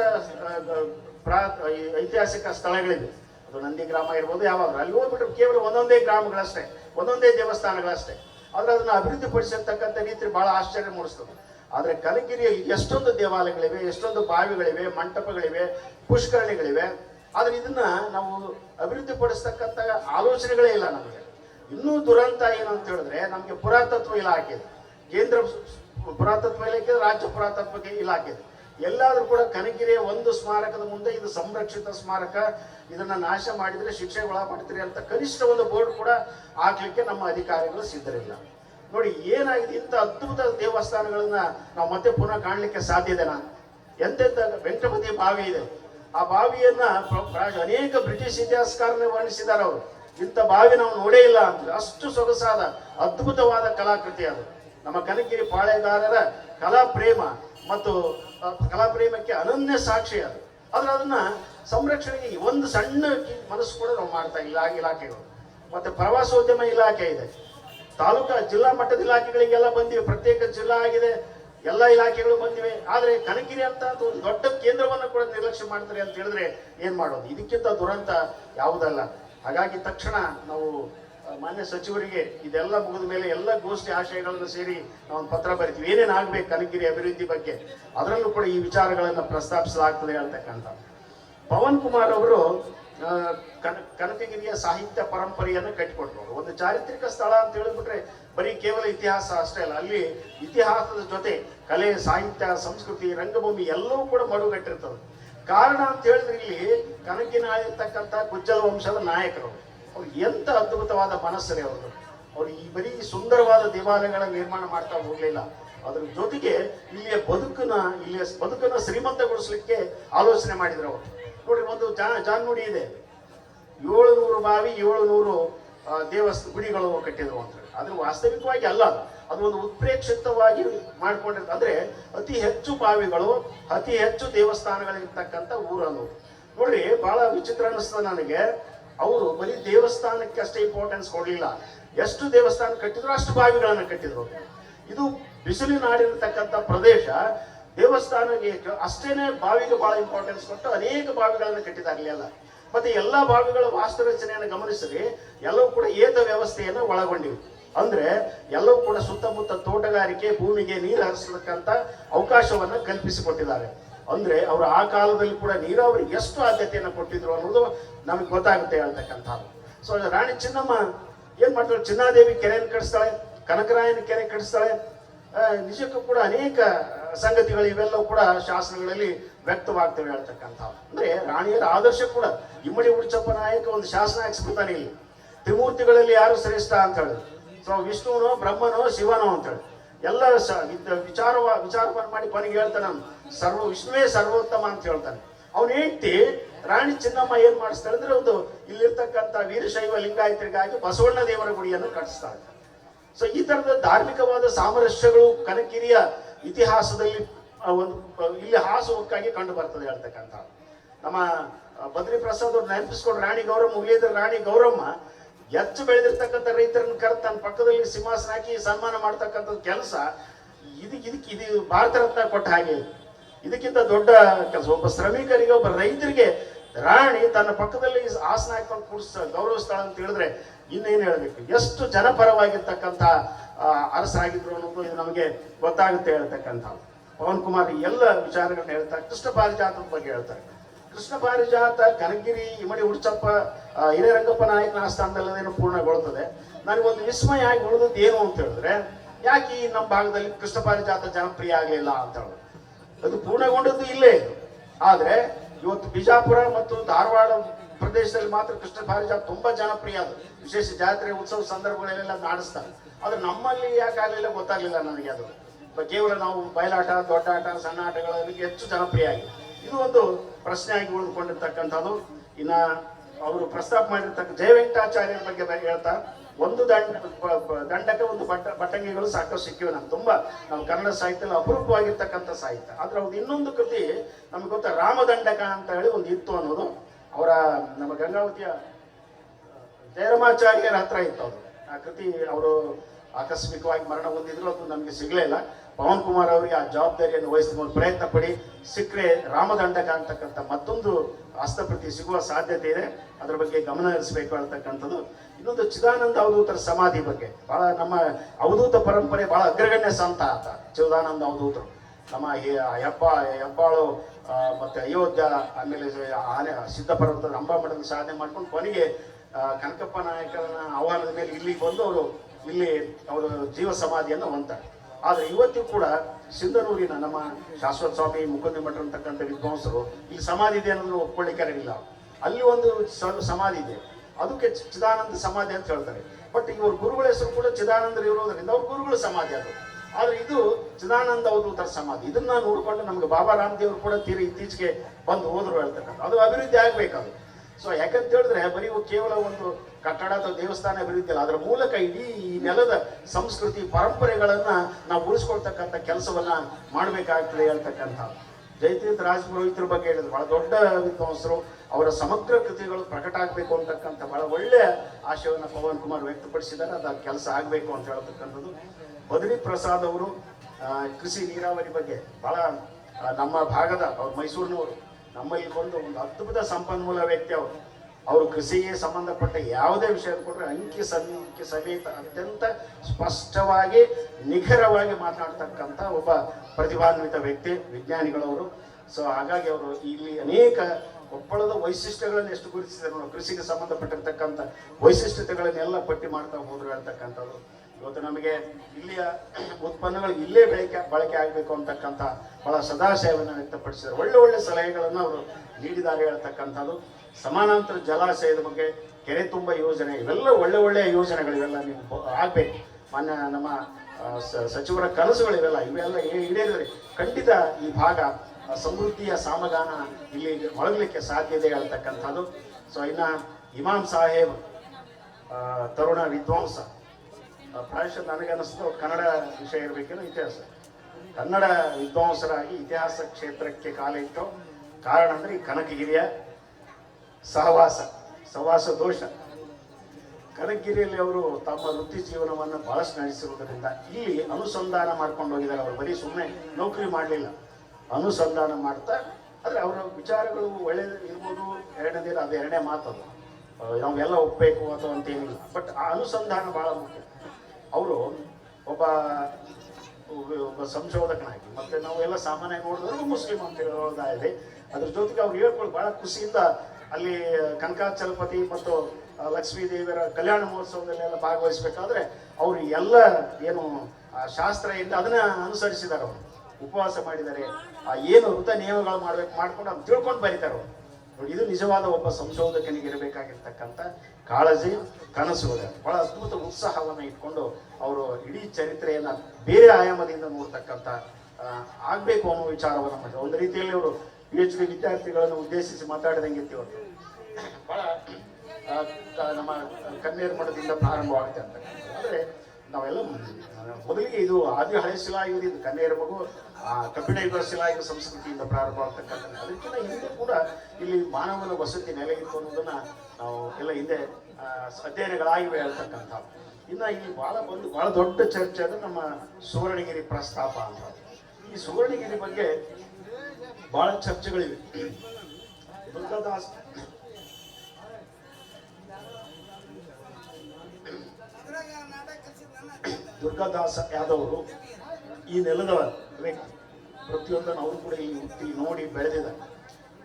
ಐತಿಹಾಸಿಕ ಸ್ಥಳಗಳಿವೆ. ಅದು ನಂದಿ ಗ್ರಾಮ ಇರ್ಬೋದು ಯಾವಾಗಲೂ. ಅಲ್ಲಿ ಹೋಗ್ಬಿಟ್ರೆ ಕೇವಲ ಒಂದೊಂದೇ ಗ್ರಾಮಗಳಷ್ಟೇ, ಒಂದೊಂದೇ ದೇವಸ್ಥಾನಗಳಷ್ಟೇ. ಆದ್ರೆ ಅದನ್ನು ಅಭಿವೃದ್ಧಿ ಪಡಿಸಿರ್ತಕ್ಕಂಥ ರೀತಿ ಬಹಳ ಆಶ್ಚರ್ಯ ಮೂಡಿಸ್ತದೆ. ಆದ್ರೆ ಕನಗಿರಿಯಲ್ಲಿ ಎಷ್ಟೊಂದು ದೇವಾಲಯಗಳಿವೆ, ಎಷ್ಟೊಂದು ಬಾವಿಗಳಿವೆ, ಮಂಟಪಗಳಿವೆ, ಪುಷ್ಕರಣಿಗಳಿವೆ. ಆದರೆ ಇದನ್ನ ನಾವು ಅಭಿವೃದ್ಧಿಪಡಿಸ್ತಕ್ಕಂಥ ಆಲೋಚನೆಗಳೇ ಇಲ್ಲ ನಮಗೆ. ಇನ್ನೂ ದುರಂತ ಏನು ಅಂತ ಹೇಳಿದ್ರೆ ನಮಗೆ ಪುರಾತತ್ವ ಇಲಾಖೆ ಕೇಂದ್ರ ಪುರಾತತ್ವ ಇಲಾಖೆ ರಾಜ್ಯ ಪುರಾತತ್ವ ಇಲಾಖೆ ಎಲ್ಲಾದ್ರೂ ಕೂಡ ಕನಗಿರಿಯ ಒಂದು ಸ್ಮಾರಕದ ಮುಂದೆ ಇದು ಸಂರಕ್ಷಿತ ಸ್ಮಾರಕ, ಇದನ್ನ ನಾಶ ಮಾಡಿದ್ರೆ ಶಿಕ್ಷೆ ಒಳಪಡ್ತೀರಿ ಅಂತ ಕನಿಷ್ಠ ಒಂದು ಬೋರ್ಡ್ ಕೂಡ ಹಾಕ್ಲಿಕ್ಕೆ ನಮ್ಮ ಅಧಿಕಾರಿಗಳು ಸಿದ್ಧರಿಲ್ಲ. ನೋಡಿ, ಏನಾಗಿದೆ ಇಂಥ ಅದ್ಭುತ ದೇವಸ್ಥಾನಗಳನ್ನ ನಾವು ಮತ್ತೆ ಪುನಃ ಕಾಣಲಿಕ್ಕೆ ಸಾಧ್ಯ ಇದೆನಾ ಎಂತೆಂತ ವೆಂಕಟಪತಿ ಬಾವಿ ಇದೆ. ಆ ಬಾವಿಯನ್ನ ಅನೇಕ ಬ್ರಿಟಿಷ್ ಇತಿಹಾಸಕಾರನೇ ವರ್ಣಿಸಿದ್ದಾರೆ ಅವರು. ಇಂಥ ಬಾವಿ ನಾವು ನೋಡೇ ಇಲ್ಲ ಅಂತ ಅಷ್ಟು ಸೊಗಸಾದ, ಅದ್ಭುತವಾದ ಕಲಾಕೃತಿ ಅದು. ನಮ್ಮ ಕನಕಿರಿ ಪಾಳೆಗಾರರ ಕಲಾ ಪ್ರೇಮ ಮತ್ತು ಕಲಾ ಪ್ರೇಮಕ್ಕೆ ಅನನ್ಯ ಸಾಕ್ಷಿ ಅದು. ಆದ್ರೆ ಅದನ್ನ ಸಂರಕ್ಷಣೆಗೆ ಒಂದು ಸಣ್ಣ ಮನಸ್ಸು ಕೂಡ ನಾವು ಮಾಡ್ತಾ ಇಲ್ಲ ಇಲಾಖೆಗಳು. ಮತ್ತೆ ಪ್ರವಾಸೋದ್ಯಮ ಇಲಾಖೆ ಇದೆ. ತಾಲೂಕಾ ಜಿಲ್ಲಾ ಮಟ್ಟದ ಇಲಾಖೆಗಳಿಗೆಲ್ಲ ಬಂದಿವೆ. ಪ್ರತ್ಯೇಕ ಜಿಲ್ಲಾ ಆಗಿದೆ. ಎಲ್ಲ ಇಲಾಖೆಗಳು ಬಂದಿವೆ. ಆದರೆ ಕನಕಿರಿ ಅಂತ ಒಂದು ದೊಡ್ಡ ಕೇಂದ್ರವನ್ನು ಕೂಡ ನಿರ್ಲಕ್ಷ್ಯ ಮಾಡ್ತಾರೆ ಅಂತ ಹೇಳಿದ್ರೆ ಏನ್ ಮಾಡೋದು? ಇದಕ್ಕಿಂತ ದುರಂತ ಯಾವುದಲ್ಲ. ಹಾಗಾಗಿ ತಕ್ಷಣ ನಾವು ಮಾನ್ಯ ಸಚಿವರಿಗೆ ಇದೆಲ್ಲ ಮುಗಿದ ಮೇಲೆ ಎಲ್ಲ ಗೋಷ್ಠಿ ಆಶಯಗಳನ್ನು ಸೇರಿ ನಾವು ಒಂದು ಪತ್ರ ಬರಿತೀವಿ. ಏನೇನು ಆಗ್ಬೇಕು ಕನಕಿರಿ ಅಭಿವೃದ್ಧಿ ಬಗ್ಗೆ? ಅದರಲ್ಲೂ ಕೂಡ ಈ ವಿಚಾರಗಳನ್ನು ಪ್ರಸ್ತಾಪಿಸಲಾಗ್ತದೆ ಅಂತಕ್ಕಂಥ ಪವನ್ ಕುಮಾರ್ ಅವರು ಕನ, ಕನಕಗಿರಿಯ ಸಾಹಿತ್ಯ ಪರಂಪರೆಯನ್ನು ಕಟ್ಟಿಕೊಟ್ರು ಒಂದು ಚಾರಿತ್ರಿಕ ಸ್ಥಳ ಅಂತ ಹೇಳಿಬಿಟ್ರೆ ಬರೀ ಕೇವಲ ಇತಿಹಾಸ ಅಷ್ಟೇ ಅಲ್ಲ, ಅಲ್ಲಿ ಇತಿಹಾಸದ ಜೊತೆ ಕಲೆ, ಸಾಹಿತ್ಯ, ಸಂಸ್ಕೃತಿ, ರಂಗಭೂಮಿ ಎಲ್ಲವೂ ಕೂಡ ಮಡುಗಟ್ಟಿರ್ತದೆ. ಕಾರಣ ಅಂತ ಹೇಳಿದ್ರೆ ಇಲ್ಲಿ ಕನಕಿನ ಇರ್ತಕ್ಕಂಥ ಗುಜ್ಜಲ ವಂಶದ ನಾಯಕರು ಅವ್ರು. ಎಂತ ಅದ್ಭುತವಾದ ಮನಸ್ಸರೇ ಅವರು ಅವ್ರು ಈ ಬರೀ ಸುಂದರವಾದ ದೇವಾಲಯಗಳ ನಿರ್ಮಾಣ ಮಾಡ್ತಾ ಹೋಗ್ಲಿಲ್ಲ. ಅದ್ರ ಜೊತೆಗೆ ಇಲ್ಲಿಯ ಬದುಕನ್ನ ಇಲ್ಲಿಯ ಬದುಕನ್ನ ಶ್ರೀಮಂತಗೊಳಿಸ್ಲಿಕ್ಕೆ ಆಲೋಚನೆ ಮಾಡಿದ್ರು ಅವರು. ನೋಡ್ರಿ ಒಂದು ಜಾನ್ನುಡಿ ಇದೆ. ಏಳುನೂರು ಬಾವಿ, ಏಳುನೂರು ನೂರು ದೇವಸ್ಥ ಗುಡಿಗಳು ಕಟ್ಟಿದ್ರು ಅಂತ ಹೇಳಿ. ಅದ್ರ ವಾಸ್ತವಿಕವಾಗಿ ಅಲ್ಲ ಅದು. ಅದು ಒಂದು ಉತ್ಪ್ರೇಕ್ಷಿತವಾಗಿ ಮಾಡ್ಕೊಂಡಿರ್ತ ಅಂದ್ರೆ ಅತಿ ಹೆಚ್ಚು ಬಾವಿಗಳು, ಅತಿ ಹೆಚ್ಚು ದೇವಸ್ಥಾನಗಳಿರ್ತಕ್ಕಂಥ ಊರನ್ನು ನೋಡ್ರಿ, ಬಹಳ ವಿಚಿತ್ರ ಅನಿಸ್ತದೆ ನನಗೆ. ಅವರು ಬರೀ ದೇವಸ್ಥಾನಕ್ಕೆ ಅಷ್ಟೇ ಇಂಪಾರ್ಟೆನ್ಸ್ ಕೊಡಲಿಲ್ಲ. ಎಷ್ಟು ದೇವಸ್ಥಾನ ಕಟ್ಟಿದ್ರು ಅಷ್ಟು ಬಾವಿಗಳನ್ನು ಕಟ್ಟಿದ್ರು. ಇದು ಬಿಸಿಲಿನಾಡಿರ್ತಕ್ಕಂಥ ಪ್ರದೇಶ. ದೇವಸ್ಥಾನಕ್ಕೆ ಅಷ್ಟೇನೆ ಬಾವಿಗೆ ಬಹಳ ಇಂಪಾರ್ಟೆನ್ಸ್ ಕೊಟ್ಟು ಅನೇಕ ಬಾವಿಗಳನ್ನು ಕಟ್ಟಿದಾಗಲಿ ಅಲ್ಲ ಮತ್ತೆ ಎಲ್ಲಾ ಬಾವಿಗಳ ವಾಸ್ತುರಚನೆಯನ್ನು ಗಮನಿಸಿದ್ರೆ ಎಲ್ಲವೂ ಕೂಡ ಏತ ವ್ಯವಸ್ಥೆಯನ್ನು ಒಳಗೊಂಡಿವೆ. ಅಂದ್ರೆ ಎಲ್ಲವೂ ಕೂಡ ಸುತ್ತಮುತ್ತ ತೋಟಗಾರಿಕೆ, ಭೂಮಿಗೆ ನೀರು ಹರಿಸತಕ್ಕಂತ ಅವಕಾಶವನ್ನು ಕಲ್ಪಿಸಿಕೊಟ್ಟಿದ್ದಾರೆ. ಅಂದ್ರೆ ಅವರು ಆ ಕಾಲದಲ್ಲಿ ಕೂಡ ನೀರಾವರಿ ಎಷ್ಟು ಆದ್ಯತೆಯನ್ನು ಕೊಟ್ಟಿದ್ರು ಅನ್ನೋದು ನಮಗೆ ಗೊತ್ತಾಗುತ್ತೆ ಹೇಳ್ತಕ್ಕಂಥದ್ದು. ಸೊ ರಾಣಿ ಚಿನ್ನಮ್ಮ ಏನ್ ಮಾಡ್ತಾಳೆ? ಚಿನ್ನಾದೇವಿ ಕೆರೆಯನ್ನು ಕಟ್ಟಿಸ್ತಾಳೆ, ಕನಕರಾಯನ ಕೆರೆ ಕಟ್ಟಿಸ್ತಾಳೆ ನಿಜಕ್ಕೂ ಕೂಡ ಅನೇಕ ಸಂಗತಿಗಳು ಇವೆಲ್ಲವೂ ಕೂಡ ಶಾಸನಗಳಲ್ಲಿ ವ್ಯಕ್ತವಾಗ್ತವೆ ಹೇಳ್ತಕ್ಕಂಥ ಅಂದ್ರೆ ರಾಣಿಯರ ಆದರ್ಶ ಕೂಡ ಇಮ್ಮಡಿ ಉಡ್ಚಪ್ಪ ನಾಯಕ ಒಂದು ಶಾಸನ ಹಾಕ್ಸ್ಬಿಡ್ತಾನೆ ಇಲ್ಲಿ. ತ್ರಿಮೂರ್ತಿಗಳಲ್ಲಿ ಯಾರು ಶ್ರೇಷ್ಠ ಅಂತ ಹೇಳಿ. ಸೊ, ವಿಷ್ಣುನೋ, ಬ್ರಹ್ಮನೋ, ಶಿವನೋ ಅಂತ ಹೇಳಿ. ಎಲ್ಲ ವಿಚಾರವ, ವಿಚಾರವನ್ನು ಮಾಡಿ ಕೊನೆಗೆ ಹೇಳ್ತಾನೆ. ಸರ್ವ, ವಿಷ್ಣುವೇ ಸರ್ವೋತ್ತಮ ಅಂತ ಹೇಳ್ತಾನೆ. ಅವನ ಹೆಂಡತಿ ರಾಣಿ ಚಿನ್ನಮ್ಮ ಏನ್ ಮಾಡಿಸ್ತಾಳೆ ಅಂದ್ರೆ ಒಂದು ಇಲ್ಲಿರ್ತಕ್ಕಂಥ ವೀರಶೈವ ಲಿಂಗಾಯತರಿಗಾಗಿ ಬಸವಣ್ಣ ದೇವರ ಗುಡಿಯನ್ನು ಕಟ್ಟಿಸ್ತಾಳೆ ಸೊ ಈ ತರದ ಧಾರ್ಮಿಕವಾದ ಸಾಮರಸ್ಯಗಳು ಕನಕಿರಿಯ ಇತಿಹಾಸದಲ್ಲಿ ಒಂದು ಇಲ್ಲಿ ಹಾಸುವಕ್ಕಾಗಿ ಕಂಡು ಬರ್ತದೆ ಹೇಳ್ತಕ್ಕಂಥ. ನಮ್ಮ ಬದ್ರಿ ಪ್ರಸಾದ್ ಅವ್ರು ನೆನಪಿಸ್ಕೊಂಡು ರಾಣಿ ಗೌರಮ್ಮ ಉಳಿಯದ ರಾಣಿ ಗೌರಮ್ಮ ಹೆಚ್ಚು ಬೆಳೆದಿರ್ತಕ್ಕಂಥ ರೈತರನ್ನ ಕರೆ ತನ್ನ ಪಕ್ಕದಲ್ಲಿ ಸಿಂಹಾಸನ ಹಾಕಿ ಸನ್ಮಾನ ಮಾಡ್ತಕ್ಕಂಥ ಕೆಲಸ ಇದಕ್ಕೆ ಇದಕ್ಕೆ, ಇದು ಭಾರತ ರತ್ನ ಕೊಟ್ಟ ಹಾಗೆ. ಇದಕ್ಕಿಂತ ದೊಡ್ಡ ಕೆಲಸ. ಒಬ್ಬ ಶ್ರಮಿಕರಿಗೆ, ಒಬ್ಬ ರೈತರಿಗೆ ರಾಣಿ ತನ್ನ ಪಕ್ಕದಲ್ಲಿ ಆಸನ ಹಾಕೊಂಡು ಗೌರವ ಗೌರವಿಸ್ತಾಳ ಅಂತ ಹೇಳಿದ್ರೆ ಇನ್ನೇನು ಹೇಳಬೇಕು? ಎಷ್ಟು ಜನಪರವಾಗಿರ್ತಕ್ಕಂಥ ಅರಸರಾಗಿದ್ರು ಅನ್ನೋದು ಇದು ನಮಗೆ ಗೊತ್ತಾಗುತ್ತೆ ಹೇಳ್ತಕ್ಕಂಥ ಪವನ್ ಕುಮಾರ್ ಎಲ್ಲ ವಿಚಾರಗಳನ್ನ ಹೇಳ್ತಾರೆ. ಕೃಷ್ಣ ಪಾರಿಜಾತದ ಬಗ್ಗೆ ಹೇಳ್ತಾರೆ. ಕೃಷ್ಣ ಪಾರಿಜಾತ ಕನಗಿರಿ ಇಮಡಿ ಉಡ್ಚಪ್ಪ ಆ, ಹಿರೇರಂಗಪ್ಪ ನಾಯಕನ ಆಸ್ಥಾನದಲ್ಲದೇನು ಪೂರ್ಣಗೊಳ್ತದೆ. ನನಗೊಂದು ವಿಸ್ಮಯ ಆಗಿ ಉಳಿದದ್ದು ಏನು ಅಂತ ಹೇಳಿದ್ರೆ ಯಾಕೆ ಈ ನಮ್ಮ ಭಾಗದಲ್ಲಿ ಕೃಷ್ಣ ಪಾರಿಜಾತ ಜನಪ್ರಿಯ ಆಗಲಿಲ್ಲ ಅಂತ ಹೇಳೋದು ಅದು ಪೂರ್ಣಗೊಂಡದ್ದು ಇಲ್ಲೇ. ಆದ್ರೆ ಇವತ್ತು ಬಿಜಾಪುರ ಮತ್ತು ಧಾರವಾಡ ಪ್ರದೇಶದಲ್ಲಿ ಮಾತ್ರ ಕೃಷ್ಣ ಪಾರಿಜಾತ ತುಂಬಾ ಜನಪ್ರಿಯ ಅದು. ವಿಶೇಷ ಜಾತ್ರೆ, ಉತ್ಸವ ಸಂದರ್ಭಗಳಲ್ಲೆಲ್ಲ ನಾಡಿಸ್ತಾರೆ. ಆದ್ರೆ ನಮ್ಮಲ್ಲಿ ಯಾಕೆ ಆಗಲಿಲ್ಲ ಗೊತ್ತಾಗ್ಲಿಲ್ಲ ನನಗೆ ಅದು. ಕೇವಲ ನಾವು ಬಯಲಾಟ, ದೊಡ್ಡ ಆಟ, ಸಣ್ಣ ಆಟಗಳಿಗೆ ಹೆಚ್ಚು ಜನಪ್ರಿಯ ಆಗಿದೆ. ಇದು ಒಂದು ಪ್ರಶ್ನೆ ಆಗಿ ಉಳಿದುಕೊಂಡಿರ್ತಕ್ಕಂಥದ್ದು. ಇನ್ನ ಅವರು ಪ್ರಸ್ತಾಪ ಮಾಡಿರ್ತಕ್ಕ ಜಯ ವೆಂಕಟಾಚಾರ್ಯರ ಬಗ್ಗೆ ಹೇಳ್ತಾ ಒಂದು ದಂಡ ಬ- ಬ- ದಂಡಕ ಒಂದು ಬಟ್ಟ ಬಟ್ಟಂಗಿಗಳು ಸಾಕಷ್ಟು ಸಿಕ್ಕಿವೆ. ನಮ್ಗೆ ತುಂಬಾ ನಮ್ಮ ಕನ್ನಡ ಸಾಹಿತ್ಯದಲ್ಲಿ ಅಪರೂಪವಾಗಿರ್ತಕ್ಕಂಥ ಸಾಹಿತ್ಯ. ಆದ್ರೆ ಅವ್ರದ್ದು ಇನ್ನೊಂದು ಕೃತಿ, ನಮ್ಗೆ ಗೊತ್ತಾ, ರಾಮದಂಡಕ ಅಂತ ಹೇಳಿ ಒಂದು ಇತ್ತು ಅನ್ನೋದು. ಅವರ, ನಮ್ಮ ಗಂಗಾವತಿಯ, ಜಯರಾಮಾಚಾರ್ಯರ ಹತ್ರ ಇತ್ತು ಅದು. ಆ ಕೃತಿ, ಅವರು ಆಕಸ್ಮಿಕವಾಗಿ ಮರಣ ಹೊಂದಿದ್ರು, ಅದು ನಮಗೆ ಸಿಗ್ಲಿಲ್ಲ ಪವನ್ ಕುಮಾರ್ ಅವರಿಗೆ ಆ ಜವಾಬ್ದಾರಿಯನ್ನು ವಹಿಸಿಕೊಂಡು ಪ್ರಯತ್ನ ಪಡಿ. ಸಿಕ್ಕರೆ ರಾಮದಂಡಕ ಅಂತಕ್ಕಂಥ ಮತ್ತೊಂದು ಹಸ್ತಪ್ರತಿ ಸಿಗುವ ಸಾಧ್ಯತೆ ಇದೆ. ಅದರ ಬಗ್ಗೆ ಗಮನ ಹರಿಸಬೇಕು ಅಂತಕ್ಕಂಥದ್ದು. ಇನ್ನೊಂದು ಚಿದಾನಂದ ಅವಧೂತರ ಸಮಾಧಿ ಬಗ್ಗೆ. ಬಹಳ ನಮ್ಮ ಅವಧೂತ ಪರಂಪರೆ ಬಹಳ ಅಗ್ರಗಣ್ಯ ಸಂತ ಆತ, ಚಿದಾನಂದ ಅವಧೂತರು. ನಮ್ಮ ಹೆಬ್ಬ ಹೆಬ್ಬಾಳು ಮತ್ತೆ ಅಯೋಧ್ಯ, ಆಮೇಲೆ ಆನೆ, ಸಿದ್ಧಪರ್ವತದ ಅಂಬಾಮಠದ ಸಾಧನೆ ಮಾಡ್ಕೊಂಡು ಕೊನೆಗೆ ಕನಕಪ್ಪ ನಾಯಕರನ್ನ ಆಹ್ವಾನದ ಮೇಲೆ ಇಲ್ಲಿಗೆ ಬಂದು ಅವರು ಇಲ್ಲಿ ಅವರು ಜೀವ ಸಮಾಧಿಯನ್ನು ಹೊಂತಾರೆ ಆದ್ರೆ ಇವತ್ತಿಗೂ ಕೂಡ ಸಿಂಧನೂರಿನ ನಮ್ಮ ಶಾಶ್ವತ ಸ್ವಾಮಿ ಮುಕುಂದಿ ಮಠ ಅಂತಕ್ಕಂಥ ವಿದ್ವಾಂಸರು ಇಲ್ಲಿ ಸಮಾಧಿ ಇದೆ ಅನ್ನೋದನ್ನು ಒಪ್ಕೊಳ್ಳಿಕ್ಕಾಗಿಲ್ಲ ಅಲ್ಲಿ ಒಂದು ಸಮಾಧಿ ಇದೆ. ಅದಕ್ಕೆ ಚಿದಾನಂದ ಸಮಾಧಿ ಅಂತ ಹೇಳ್ತಾರೆ. ಬಟ್ ಇವ್ರ ಗುರುಗಳ ಹೆಸರು ಕೂಡ ಚಿದಾನಂದರು ಇರೋದ್ರಿಂದ ಅವ್ರ ಗುರುಗಳ ಸಮಾಧಿ ಅದು. ಆದ್ರೆ ಇದು ಚಿದಾನಂದ ಅವಧೂತರ ಸಮಾಧಿ. ಇದನ್ನ ನೋಡಿಕೊಂಡು ನಮ್ಗೆ ಬಾಬಾ ರಾಮದೇವರು ಕೂಡ ತೀರಿ ಇತ್ತೀಚೆಗೆ ಬಂದು ಹೋದ್ರು ಹೇಳ್ತಕ್ಕಂಥ ಅದು ಅಭಿವೃದ್ಧಿ ಆಗ್ಬೇಕದು ಸೊ ಯಾಕಂತ ಹೇಳಿದ್ರೆ ಬರೀ ಕೇವಲ ಒಂದು ಕಟ್ಟಡ ಅಥವಾ ದೇವಸ್ಥಾನ ಅಭಿವೃದ್ಧಿ ಅಲ್ಲ ಅದರ ಮೂಲಕ ಇಡೀ ಈ ನೆಲದ ಸಂಸ್ಕೃತಿ ಪರಂಪರೆಗಳನ್ನ ನಾವು ಉಳಿಸ್ಕೊಳ್ತಕ್ಕಂಥ ಕೆಲಸವನ್ನ ಮಾಡಬೇಕಾಗ್ತದೆ ಹೇಳ್ತಕ್ಕಂಥ. ಜಯತೀರ್ಥ ರಾಜಪುರೋಹಿತರ ಬಗ್ಗೆ ಹೇಳಿದ್ರು. ಬಹಳ ದೊಡ್ಡ ವಿದ್ವಾಂಸರು. ಅವರ ಸಮಗ್ರ ಕೃತಿಗಳು ಪ್ರಕಟ ಆಗಬೇಕು ಅಂತಕ್ಕಂಥ ಬಹಳ ಒಳ್ಳೆಯ ಆಶಯವನ್ನು ಪವನ್ ಕುಮಾರ್ ವ್ಯಕ್ತಪಡಿಸಿದ್ದಾರೆ. ಅದು ಕೆಲಸ ಆಗಬೇಕು ಅಂತ ಹೇಳ್ತಕ್ಕಂಥದ್ದು. ಬದರಿ ಪ್ರಸಾದ್ ಅವರು ಕೃಷಿ ನೀರಾವರಿ ಬಗ್ಗೆ ಬಹಳ ನಮ್ಮ ಭಾಗದ, ಅವ್ರು ಮೈಸೂರಿನವರು. ನಮ್ಮಲ್ಲಿ ಬಂದು ಒಂದು ಅದ್ಭುತ ಸಂಪನ್ಮೂಲ ವ್ಯಕ್ತಿ ಅವರು. ಅವರು ಕೃಷಿಗೆ ಸಂಬಂಧಪಟ್ಟ ಯಾವುದೇ ವಿಷಯ ಕೊಟ್ಟರೆ ಅಂಕಿ ಸಂಖ್ಯೆ ಸಮೇತ ಅತ್ಯಂತ ಸ್ಪಷ್ಟವಾಗಿ, ನಿಖರವಾಗಿ ಮಾತನಾಡ್ತಕ್ಕಂಥ ಒಬ್ಬ ಪ್ರತಿಭಾನ್ವಿತ ವ್ಯಕ್ತಿ, ವಿಜ್ಞಾನಿಗಳವರು. ಸೊ ಹಾಗಾಗಿ ಅವರು ಇಲ್ಲಿ ಅನೇಕ ಕೊಪ್ಪಳದ ವೈಶಿಷ್ಟ್ಯಗಳನ್ನು ಎಷ್ಟು ಗುರುತಿಸಿದ್ರು ನೋಡಿ, ಕೃಷಿಗೆ ಸಂಬಂಧಪಟ್ಟಿರ್ತಕ್ಕಂಥ ವೈಶಿಷ್ಟ್ಯತೆಗಳನ್ನೆಲ್ಲ ಪಟ್ಟಿ ಮಾಡ್ತಾ ಹೋದ್ರು ಅಂತಕ್ಕಂಥದ್ದು ಇವತ್ತು ನಮಗೆ ಇಲ್ಲಿಯ ಉತ್ಪನ್ನಗಳು ಇಲ್ಲೇ ಬಳಕೆ ಬಳಕೆ ಆಗಬೇಕು ಅಂತಕ್ಕಂಥ ಬಹಳ ಸದಾಶಯವನ್ನು ವ್ಯಕ್ತಪಡಿಸಿದ್ರು ಒಳ್ಳೆ ಒಳ್ಳೆ ಸಲಹೆಗಳನ್ನು ಅವರು ನೀಡಿದ್ದಾರೆ ಹೇಳ್ತಕ್ಕಂಥದ್ದು ಸಮಾನಾಂತರ ಜಲಾಶಯದ ಬಗ್ಗೆ ಕೆರೆ ತುಂಬ ಯೋಜನೆ, ಇವೆಲ್ಲ ಒಳ್ಳೆ ಒಳ್ಳೆಯ ಯೋಜನೆಗಳು ಇವೆಲ್ಲ ನೀವು ಆಗಬೇಕು. ಮಾನ್ಯ ನಮ್ಮ ಸಚಿವರ ಕನಸುಗಳಿವೆಲ್ಲ, ಇವೆಲ್ಲ ಈಡೇರಿದ್ರೆ ಖಂಡಿತ ಈ ಭಾಗ ಸಮೃದ್ಧಿಯ ಸಾಮಗಾನ ಇಲ್ಲಿ ಮೊಳಗಲಿಕ್ಕೆ ಸಾಧ್ಯ ಇದೆ ಹೇಳ್ತಕ್ಕಂಥದ್ದು. ಸೊ ಇನ್ನು ಇಮಾಮ್ ಸಾಹೇಬ್ ತರುಣ ವಿದ್ವಾಂಸ ಪ್ರಾಯಶಃ ನನಗೆ ಅನಿಸ್ತು ಕನ್ನಡ ವಿಷಯ ಇರಬೇಕೇನೋ ಇತಿಹಾಸ. ಕನ್ನಡ ವಿದ್ವಾಂಸರಾಗಿ ಇತಿಹಾಸ ಕ್ಷೇತ್ರಕ್ಕೆ ಕಾಲಿಟ್ಟು ಕಾರಣ ಅಂದ್ರೆ ಈ ಕನಕಗಿರಿಯ ಸಹವಾಸ ಸಹವಾಸ ದೋಷ. ಕನಕಗಿರಿಯಲ್ಲಿ ಅವರು ತಮ್ಮ ವೃತ್ತಿ ಜೀವನವನ್ನು ಬಹಳಷ್ಟು ನಡೆಸಿರುವುದರಿಂದ ಇಲ್ಲಿ ಅನುಸಂಧಾನ ಮಾಡ್ಕೊಂಡು ಹೋಗಿದ್ದಾರೆ. ಅವರು ಬರೀ ಸುಮ್ಮನೆ ನೌಕರಿ ಮಾಡಲಿಲ್ಲ. ಅನುಸಂಧಾನ ಮಾಡ್ತಾ, ಆದರೆ ಅವರ ವಿಚಾರಗಳು ಒಳ್ಳೆಯದು ಇರ್ಬೋದು ಎರಡನೇದಿಲ್ಲ ಅದು ಎರಡನೇ ಮಾತದು ನಾವೆಲ್ಲ ಒಪ್ಪಬೇಕು ಅಥವಾ ಅಂತೇನಿಲ್ಲ. ಬಟ್ ಆ ಅನುಸಂಧಾನ ಭಾಳ ಮುಖ್ಯ. ಅವರು ಒಬ್ಬ, ಒಬ್ಬ- ಸಂಶೋಧಕನಾಗಿ ನಾವು ನಾವೆಲ್ಲ ಸಾಮಾನ್ಯ ನೋಡಿದ್ರು ಮುಸ್ಲಿಂ ಅಂತ ಹೇಳೋದಾಗಿದೆ. ಅದ್ರ ಜೊತೆಗೆ ಅವ್ರು ಹೇಳ್ಕೊಂಡು ಬಹಳ ಖುಷಿಯಿಂದ ಅಲ್ಲಿ ಕನಕಾಚಲಪತಿ ಮತ್ತು ಲಕ್ಷ್ಮೀ ದೇವಿಯರ ಕಲ್ಯಾಣ ಮಹೋತ್ಸವದಲ್ಲೆಲ್ಲ ಭಾಗವಹಿಸಬೇಕಾದ್ರೆ ಅವರು ಎಲ್ಲ ಏನು ಶಾಸ್ತ್ರ ಇದೆ ಅದನ್ನ ಅನುಸರಿಸಿದ್ದಾರೆ ಅವರು. ಉಪವಾಸ ಮಾಡಿದ್ದಾರೆ. ಆ, ಏನು ವೃತ್ತ ನಿಯಮಗಳು ಮಾಡ್ಬೇಕು ಮಾಡ್ಕೊಂಡು ಅದನ್ನ ತಿಳ್ಕೊಂಡು ಬರೀತಾರೆ ಅವರು. ಇದು ನಿಜವಾದ ಒಬ್ಬ ಸಂಶೋಧಕನಿಗೆ ಇರಬೇಕಾಗಿರ್ತಕ್ಕಂಥ ಕಾಳಜಿ, ಕನಸು ಇದೆ. ಬಹಳ ಅದ್ಭುತ ಉತ್ಸಾಹವನ್ನು ಇಟ್ಕೊಂಡು ಅವರು ಇಡೀ ಚರಿತ್ರೆಯನ್ನ ಬೇರೆ ಆಯಾಮದಿಂದ ನೋಡ್ತಕ್ಕಂಥ ಆಗಬೇಕು ಅನ್ನೋ ವಿಚಾರವನ್ನು ಒಂದು ರೀತಿಯಲ್ಲಿ ಅವರು ಪಿ ಎಚ್ ವಿದ್ಯಾರ್ಥಿಗಳನ್ನು ಉದ್ದೇಶಿಸಿ ಮಾತಾಡಿದಂಗೆ ಇವತ್ತು ಬಹಳ ನಮ್ಮ ಕನ್ನೇರ್ ಮಠದಿಂದ ಪ್ರಾರಂಭವಾಗುತ್ತೆ ಅಂತ ಅಂದ್ರೆ ನಾವೆಲ್ಲ ಮೊದಲಿಗೆ ಇದು ಆದಿ ಹಳೆ ಶಿಲಾಯುಗದಿಂದ ಕನ್ನೇರು ಮಗು ಕಬ್ಬಿಣ ಯುಗ ಶಿಲಾಯುಗ ಸಂಸ್ಕೃತಿಯಿಂದ ಪ್ರಾರಂಭವಾಗ್ತಕ್ಕಂಥ ಅದಕ್ಕಿಂತ ಹಿಂದೆ ಕೂಡ ಇಲ್ಲಿ ಮಾನವನ ವಸತಿ ನೆಲೆ ಇತ್ತು ಅನ್ನೋದನ್ನ ನಾವು ಎಲ್ಲ ಹಿಂದೆ ಅಧ್ಯಯನಗಳಾಗಿವೆ ಹೇಳ್ತಕ್ಕಂಥ ಇನ್ನ ಇಲ್ಲಿ ಬಹಳ ಒಂದು ಬಹಳ ದೊಡ್ಡ ಚರ್ಚೆ ಅದು ನಮ್ಮ ಸುವರ್ಣಗಿರಿ ಪ್ರಸ್ತಾಪ ಅಂತ. ಈ ಸುವರ್ಣಗಿರಿ ಬಗ್ಗೆ ಬಹಳ ಚರ್ಚೆಗಳಿವೆ. ದುರ್ಗಾದಾಸ್. ದುರ್ಗಾದಾಸ ಯಾದವರು ಈ ನೆಲದ ಪ್ರತಿಯೊಂದನ್ನು ಅವರು ಕೂಡ ಈ ಹುಟ್ಟಿ ನೋಡಿ ಬೆಳೆದಿದ್ದಾರೆ.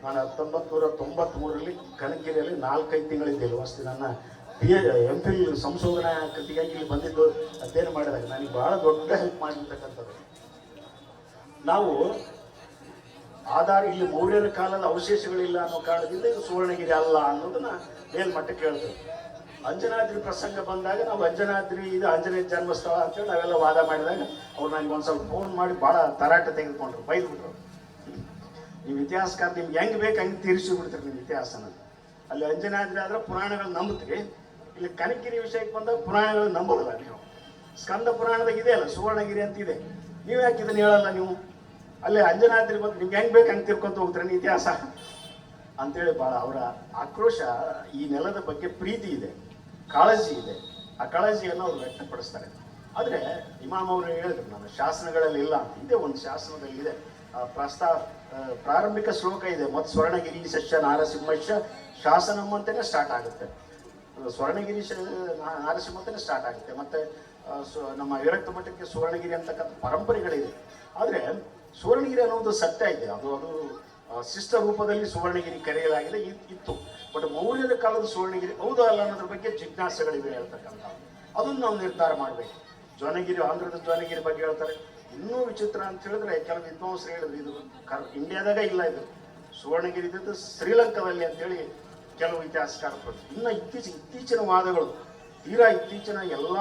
ನಾನು ಹತ್ತೊಂಬತ್ತು ನೂರ ತೊಂಬತ್ಮೂರರಲ್ಲಿ ಕನಕಗಿರಿಯಲ್ಲಿ ನಾಲ್ಕೈದು ತಿಂಗಳಿದ್ದೆ ವಸ್ತು. ನನ್ನ ಪಿ ಎಂ ಫಿಲ್ ಸಂಶೋಧನಾ ಕೃತಿಗಾಗಿ ಇಲ್ಲಿ ಬಂದಿದ್ದು, ಅಧ್ಯಯನ ಮಾಡಿದಾಗ ನನಗೆ ಬಹಳ ದೊಡ್ಡ ಹೆಲ್ಪ್ ಮಾಡಿರ್ತಕ್ಕಂಥದ್ದು. ನಾವು ಆಧಾರ ಇಲ್ಲಿ ಮೌರ್ಯರ ಕಾಲದ ಅವಶೇಷಗಳಿಲ್ಲ ಅನ್ನೋ ಕಾರಣದಿಂದ ಇದು ಸುವರ್ಣಗಿರಿ ಅಲ್ಲ ಅನ್ನೋದನ್ನ ಮೇಲ್ಮಟ್ಟಕ್ಕೆ ಹೇಳ್ತೇವೆ ಅಂಜನಾದ್ರಿ ಪ್ರಸಂಗ ಬಂದಾಗ ನಾವು ಅಂಜನಾದ್ರಿ ಇದು ಆಂಜನೇಯ ಜನ್ಮಸ್ಥಳ ಅಂತೇಳಿ ನಾವೆಲ್ಲ ವಾದ ಮಾಡಿದಾಗ ಅವ್ರು ನನಗೆ ಒಂದು ಸ್ವಲ್ಪ ಫೋನ್ ಮಾಡಿ ಭಾಳ ತರಾಟೆ ತೆಗೆದುಕೊಂಡ್ರು, ಬೈದ್ಬಿಟ್ರು. ನೀವು ಇತಿಹಾಸಕಾರ ನಿಮ್ಗೆ ಹೆಂಗ್ ಬೇಕು ಹಂಗೆ ತೀರಿಸಿ ಬಿಡ್ತೀರಿ ನಿಮ್ಮ ಇತಿಹಾಸನ ಅಲ್ಲಿ ಅಂಜನಾದ್ರಿ ಆದ್ರೆ ಪುರಾಣಗಳು ನಂಬುತ್ತೀರಿ ಇಲ್ಲಿ ಕನಕಿರಿ ವಿಷಯಕ್ಕೆ ಬಂದಾಗ ಪುರಾಣಗಳು ನಂಬೋದಲ್ಲ ನೀವು. ಸ್ಕಂದ ಪುರಾಣದಾಗ ಇದೆ ಅಲ್ಲ, ಸುವರ್ಣಗಿರಿ ಅಂತ ಇದೆ. ನೀವು ಯಾಕೆ ಇದನ್ನ ಹೇಳಲ್ಲ ನೀವು? ಅಲ್ಲಿ ಅಂಜನಾದ್ರಿ ಬಂದು ನಿಮ್ಗೆ ಹೆಂಗ್ ಬೇಕು ಹಂಗೆ ತಿರ್ಕೊಂತ ಹೋಗ್ತಾರೆ ಇತಿಹಾಸ? ಅಂತೇಳಿ ಭಾಳ ಅವರ ಆಕ್ರೋಶ ಈ ನೆಲದ ಬಗ್ಗೆ ಪ್ರೀತಿ ಇದೆ, ಕಾಳಜಿ ಇದೆ. ಆ ಕಾಳಜಿಯನ್ನು ಅವರು ವ್ಯಕ್ತಪಡಿಸ್ತಾರೆ. ಆದರೆ ಇಮಾಮ್ ಅವರು ಹೇಳಿದ್ರು, ನಾನು ಶಾಸನಗಳಲ್ಲಿ ಇಲ್ಲ ಅಂತ. ಇದೆ ಒಂದು ಶಾಸನದಲ್ಲಿ ಇದೆ ಪ್ರಸ್ತಾವ ಪ್ರಾರಂಭಿಕ ಶ್ಲೋಕ ಇದೆ ಮತ್ತು ಸ್ವರ್ಣಗಿರಿ ಸಸ್ಯ ನಾರಸಿಂಹಶ್ಯ ಶಾಸನಂ ಅಂತಲೇ ಸ್ಟಾರ್ಟ್ ಆಗುತ್ತೆ. ಸ್ವರ್ಣಗಿರಿ ನಾರಸಿಂಹ ಅಂತಲೇ ಸ್ಟಾರ್ಟ್ ಆಗುತ್ತೆ. ಮತ್ತೆ ನಮ್ಮ ವಿರಕ್ತ ಮಠಕ್ಕೆ ಸುವರ್ಣಗಿರಿ ಅಂತಕ್ಕಂಥ ಪರಂಪರೆಗಳಿದೆ. ಆದರೆ ಸುವರ್ಣಗಿರಿ ಅನ್ನೋದು ಸತ್ಯ ಇದೆ. ಅದು ಅದು ಶಿಷ್ಟ ರೂಪದಲ್ಲಿ ಸುವರ್ಣಗಿರಿ ಕರೆಯಲಾಗಿದೆ. ಇತ್ತು. ಬಟ್ ಮೌರ್ಯದ ಕಾಲದ ಸುವರ್ಣಗಿರಿ ಹೌದಾ ಅಲ್ಲ ಅನ್ನೋದ್ರ ಬಗ್ಗೆ ಜಿಜ್ಞಾಸೆಗಳಿವೆ ಹೇಳ್ತಕ್ಕಂಥ. ಅದನ್ನು ನಾವು ನಿರ್ಧಾರ ಮಾಡಬೇಕು. ಜ್ವನಗಿರಿ, ಆಂಧ್ರದ ಜ್ವನಗಿರಿ ಬಗ್ಗೆ ಹೇಳ್ತಾರೆ. ಇನ್ನೂ ವಿಚಿತ್ರ ಅಂತ ಹೇಳಿದ್ರೆ ಕೆಲವು ವಿದ್ವಾಂಸರು ಹೇಳಿದ್ರು, ಇದು ಕರ್, ಇಂಡಿಯಾದಾಗ ಇಲ್ಲ ಇದು. ಸುವರ್ಣಗಿರಿ ಇದ್ದದ್ದು ಶ್ರೀಲಂಕಾದಲ್ಲಿ ಅಂತೇಳಿ ಕೆಲವು ಇತಿಹಾಸಕಾರ ಇನ್ನು ಇತ್ತೀಚಿನ ಇತ್ತೀಚಿನ ವಾದಗಳು, ತೀರಾ ಇತ್ತೀಚಿನ ಎಲ್ಲ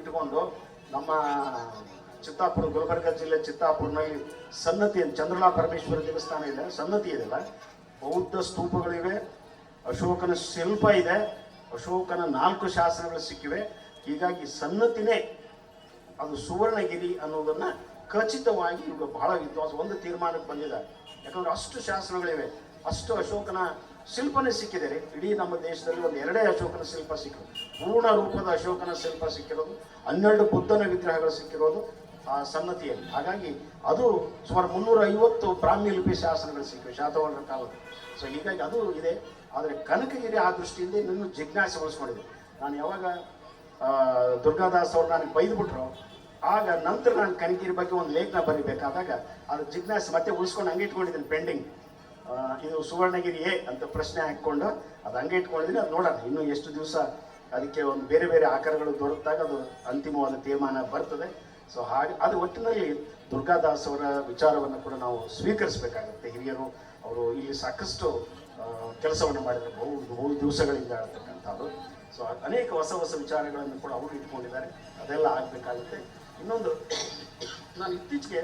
ಇಟ್ಕೊಂಡು ನಮ್ಮ ಚಿತ್ತಾಪುರ, ಗುಲ್ಬರ್ಗ ಜಿಲ್ಲೆ ಚಿತ್ತಾಪುರನಲ್ಲಿ ಸನ್ನತಿ ಚಂದ್ರನಾ ಪರಮೇಶ್ವರ ದೇವಸ್ಥಾನ ಇದೆ. ಸನ್ನತಿ ಇದೆಲ್ಲ ಬೌದ್ಧ ಸ್ತೂಪಗಳಿವೆ, ಅಶೋಕನ ಶಿಲ್ಪ ಇದೆ, ಅಶೋಕನ ನಾಲ್ಕು ಶಾಸನಗಳು ಸಿಕ್ಕಿವೆ. ಹೀಗಾಗಿ ಸನ್ನತಿನೇ ಅದು ಸುವರ್ಣಗಿರಿ ಅನ್ನೋದನ್ನ ಖಚಿತವಾಗಿ ಇವಾಗ ಬಹಳ ವಿದ್ವಾಂಸ ಒಂದು ತೀರ್ಮಾನಕ್ಕೆ ಬಂದಿದೆ ಯಾಕಂದ್ರೆ ಅಷ್ಟು ಶಾಸನಗಳಿವೆ, ಅಷ್ಟು ಅಶೋಕನ ಶಿಲ್ಪನೇ ಸಿಕ್ಕಿದೆ ರೀ. ಇಡೀ ನಮ್ಮ ದೇಶದಲ್ಲಿ ಒಂದು ಎರಡೇ ಅಶೋಕನ ಶಿಲ್ಪ ಸಿಕ್ಕಿರೋದು. ಪೂರ್ಣ ರೂಪದ ಅಶೋಕನ ಶಿಲ್ಪ ಸಿಕ್ಕಿರೋದು. ಹನ್ನೆರಡು ಬುದ್ಧನ ವಿಗ್ರಹಗಳು ಸಿಕ್ಕಿರೋದು. ಆ ಸನ್ನತಿಯಲ್ಲಿ. ಹಾಗಾಗಿ ಅದು ಸುಮಾರು ಮುನ್ನೂರ ಐವತ್ತು ಬ್ರಾಹ್ಮಿ ಲಿಪಿ ಶಾಸನಗಳು ಸಿಕ್ಕಿವೆ ಶಾತವಾಹನರ ಕಾಲದ ಸೊ ಹೀಗಾಗಿ ಅದು ಇದೆ. ಆದರೆ ಕನಕಗಿರಿ ಆ ದೃಷ್ಟಿಯಿಂದ ಇನ್ನೂ ಜಿಜ್ಞಾಸೆ ಉಳಿಸ್ಕೊಂಡಿದೆ. ನಾನು ಯಾವಾಗ ದುರ್ಗಾದಾಸ್ ಅವ್ರು ನನಗೆ ಬೈದ್ಬಿಟ್ರು, ಆಗ ನಂತರ ನಾನು ಕನಕಗಿರಿ ಬಗ್ಗೆ ಒಂದು ಲೇಖನ ಬರೀಬೇಕಾದಾಗ ಅದು ಜಿಜ್ಞಾಸೆ ಮತ್ತೆ ಉಳಿಸ್ಕೊಂಡು ಹಂಗೆ ಇಟ್ಕೊಂಡಿದ್ದೀನಿ ಪೆಂಡಿಂಗ್. ಇದು ಸುವರ್ಣಗಿರಿ ಏ ಅಂತ ಪ್ರಶ್ನೆ ಹಾಕ್ಕೊಂಡು ಅದು ಹಂಗೆ ಇಟ್ಕೊಂಡಿದ್ದೀನಿ, ಅದು ನೋಡೋಣ. ಇನ್ನೂ ಎಷ್ಟು ದಿವಸ ಅದಕ್ಕೆ ಒಂದು ಬೇರೆ ಬೇರೆ ಆಕಾರಗಳು ದೊರಕಿದಾಗ ಅದು ಅಂತಿಮವಾದ ತೀರ್ಮಾನ ಬರ್ತದೆ. ಸೊ ಹಾಗೆ ಅದು ಒಟ್ಟಿನಲ್ಲಿ ದುರ್ಗಾದಾಸ್ ಅವರ ವಿಚಾರವನ್ನು ಕೂಡ ನಾವು ಸ್ವೀಕರಿಸಬೇಕಾಗುತ್ತೆ. ಹಿರಿಯರು, ಅವರು ಇಲ್ಲಿ ಸಾಕಷ್ಟು ಕೆಲಸವನ್ನು ಮಾಡಿದ್ರು. ಬಹು ಬಹು ದಿವಸಗಳಿಂದ ಆಡ್ತಕ್ಕಂಥದ್ದು ಸೊ ಅನೇಕ ಹೊಸ ಹೊಸ ವಿಚಾರಗಳನ್ನು ಕೂಡ ಅವರು ಇಟ್ಕೊಂಡಿದ್ದಾರೆ. ಅದೆಲ್ಲ ಆಗಬೇಕಾಗುತ್ತೆ. ಇನ್ನೊಂದು, ನಾನು ಇತ್ತೀಚೆಗೆ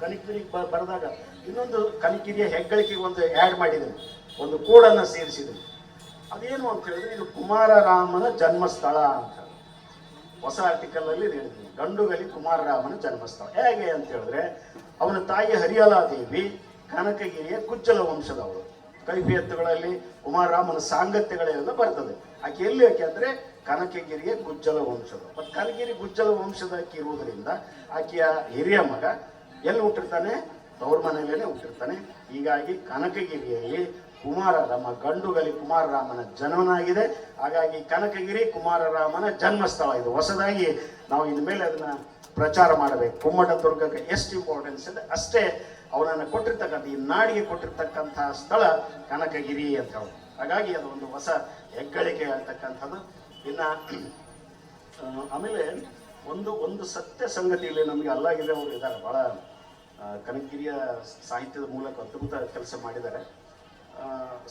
ಕನಿಕಿರಿಗೆ ಬ, ಬರೆದಾಗ ಇನ್ನೊಂದು ಕನಿಕಿರಿಯ ಹೆಗ್ಗಳಿಕೆಗೆ ಒಂದು ಆ್ಯಡ್ ಮಾಡಿದ್ದೀನಿ ಒಂದು ಕೋಡನ್ನು ಸೇರಿಸಿದ್ದೀನಿ ಅದೇನು ಅಂತ ಹೇಳಿದ್ರೆ, ಇದು ಕುಮಾರರಾಮನ ಜನ್ಮಸ್ಥಳ ಅಂತ. ಹೊಸ ಆರ್ಟಿಕಲ್ ಅಲ್ಲಿ ಗಂಡುಗಲಿ ಕುಮಾರರಾಮನ ಜನ್ಮಸ್ಥಳ. ಹೇಗೆ ಅಂತ ಹೇಳಿದ್ರೆ, ಅವನ ತಾಯಿ ಹರಿಯಲಾದೇವಿ ಕನಕಗಿರಿಯ ಕುಜ್ಜಲ ವಂಶದವಳು. ಕೈಫಿಯತ್ತುಗಳಲ್ಲಿ ಕುಮಾರರಾಮನ ಸಾಂಗತ್ಯಗಳೆಲ್ಲ ಬರ್ತದೆ. ಆಕೆ ಎಲ್ಲಿ ಆಕೆ ಅಂದ್ರೆ ಕನಕಗಿರಿಯ ಗುಜ್ಜಲ ವಂಶದ ಮತ್ತು ಕನಕಗಿರಿ ಗುಜ್ಜಲ ವಂಶದ ಆಕೆ ಇರುವುದರಿಂದ ಆಕೆಯ ಹಿರಿಯ ಮಗ ಎಲ್ಲಿ ಹುಟ್ಟಿರ್ತಾನೆ? ತವ್ರ ಮನೆಯಲ್ಲೇ ಹುಟ್ಟಿರ್ತಾನೆ. ಹೀಗಾಗಿ ಕನಕಗಿರಿಯಲ್ಲಿ ಕುಮಾರರಾಮ ಗಂಡುಗಲಿ ಕುಮಾರರಾಮನ ಜನನಾಗಿದೆ ಹಾಗಾಗಿ ಕನಕಗಿರಿ ಕುಮಾರರಾಮನ ಜನ್ಮಸ್ಥಳ ಇದು. ಹೊಸದಾಗಿ ನಾವು ಇನ್ಮೇಲೆ ಅದನ್ನ ಪ್ರಚಾರ ಮಾಡಬೇಕು. ಕುಮ್ಮಟ ದುರ್ಗಕ್ಕೆ ಎಷ್ಟು ಇಂಪಾರ್ಟೆನ್ಸ್ ಇದೆ? ಅಷ್ಟೇ ಅವನನ್ನು ಕೊಟ್ಟಿರ್ತಕ್ಕಂಥ, ಈ ನಾಡಿಗೆ ಕೊಟ್ಟಿರ್ತಕ್ಕಂತಹ ಸ್ಥಳ ಕನಕಗಿರಿ ಅಂತ ಹೇಳಿ ಹಾಗಾಗಿ ಅದು ಒಂದು ಹೊಸ ಹೆಗ್ಗಳಿಕೆ ಅಂತಕ್ಕಂಥದ್ದು ಇನ್ನ ಆಮೇಲೆ ಒಂದು ಒಂದು ಸತ್ಯ ಸಂಗತಿಯಲ್ಲಿ ನಮಗೆ ಅಲ್ಲಾಗಿದೆ ಅವರು ಇದ್ದಾರೆ. ಬಹಳ ಕನಕಗಿರಿಯ ಸಾಹಿತ್ಯದ ಮೂಲಕ ಅದ್ಭುತ ಕೆಲಸ ಮಾಡಿದ್ದಾರೆ.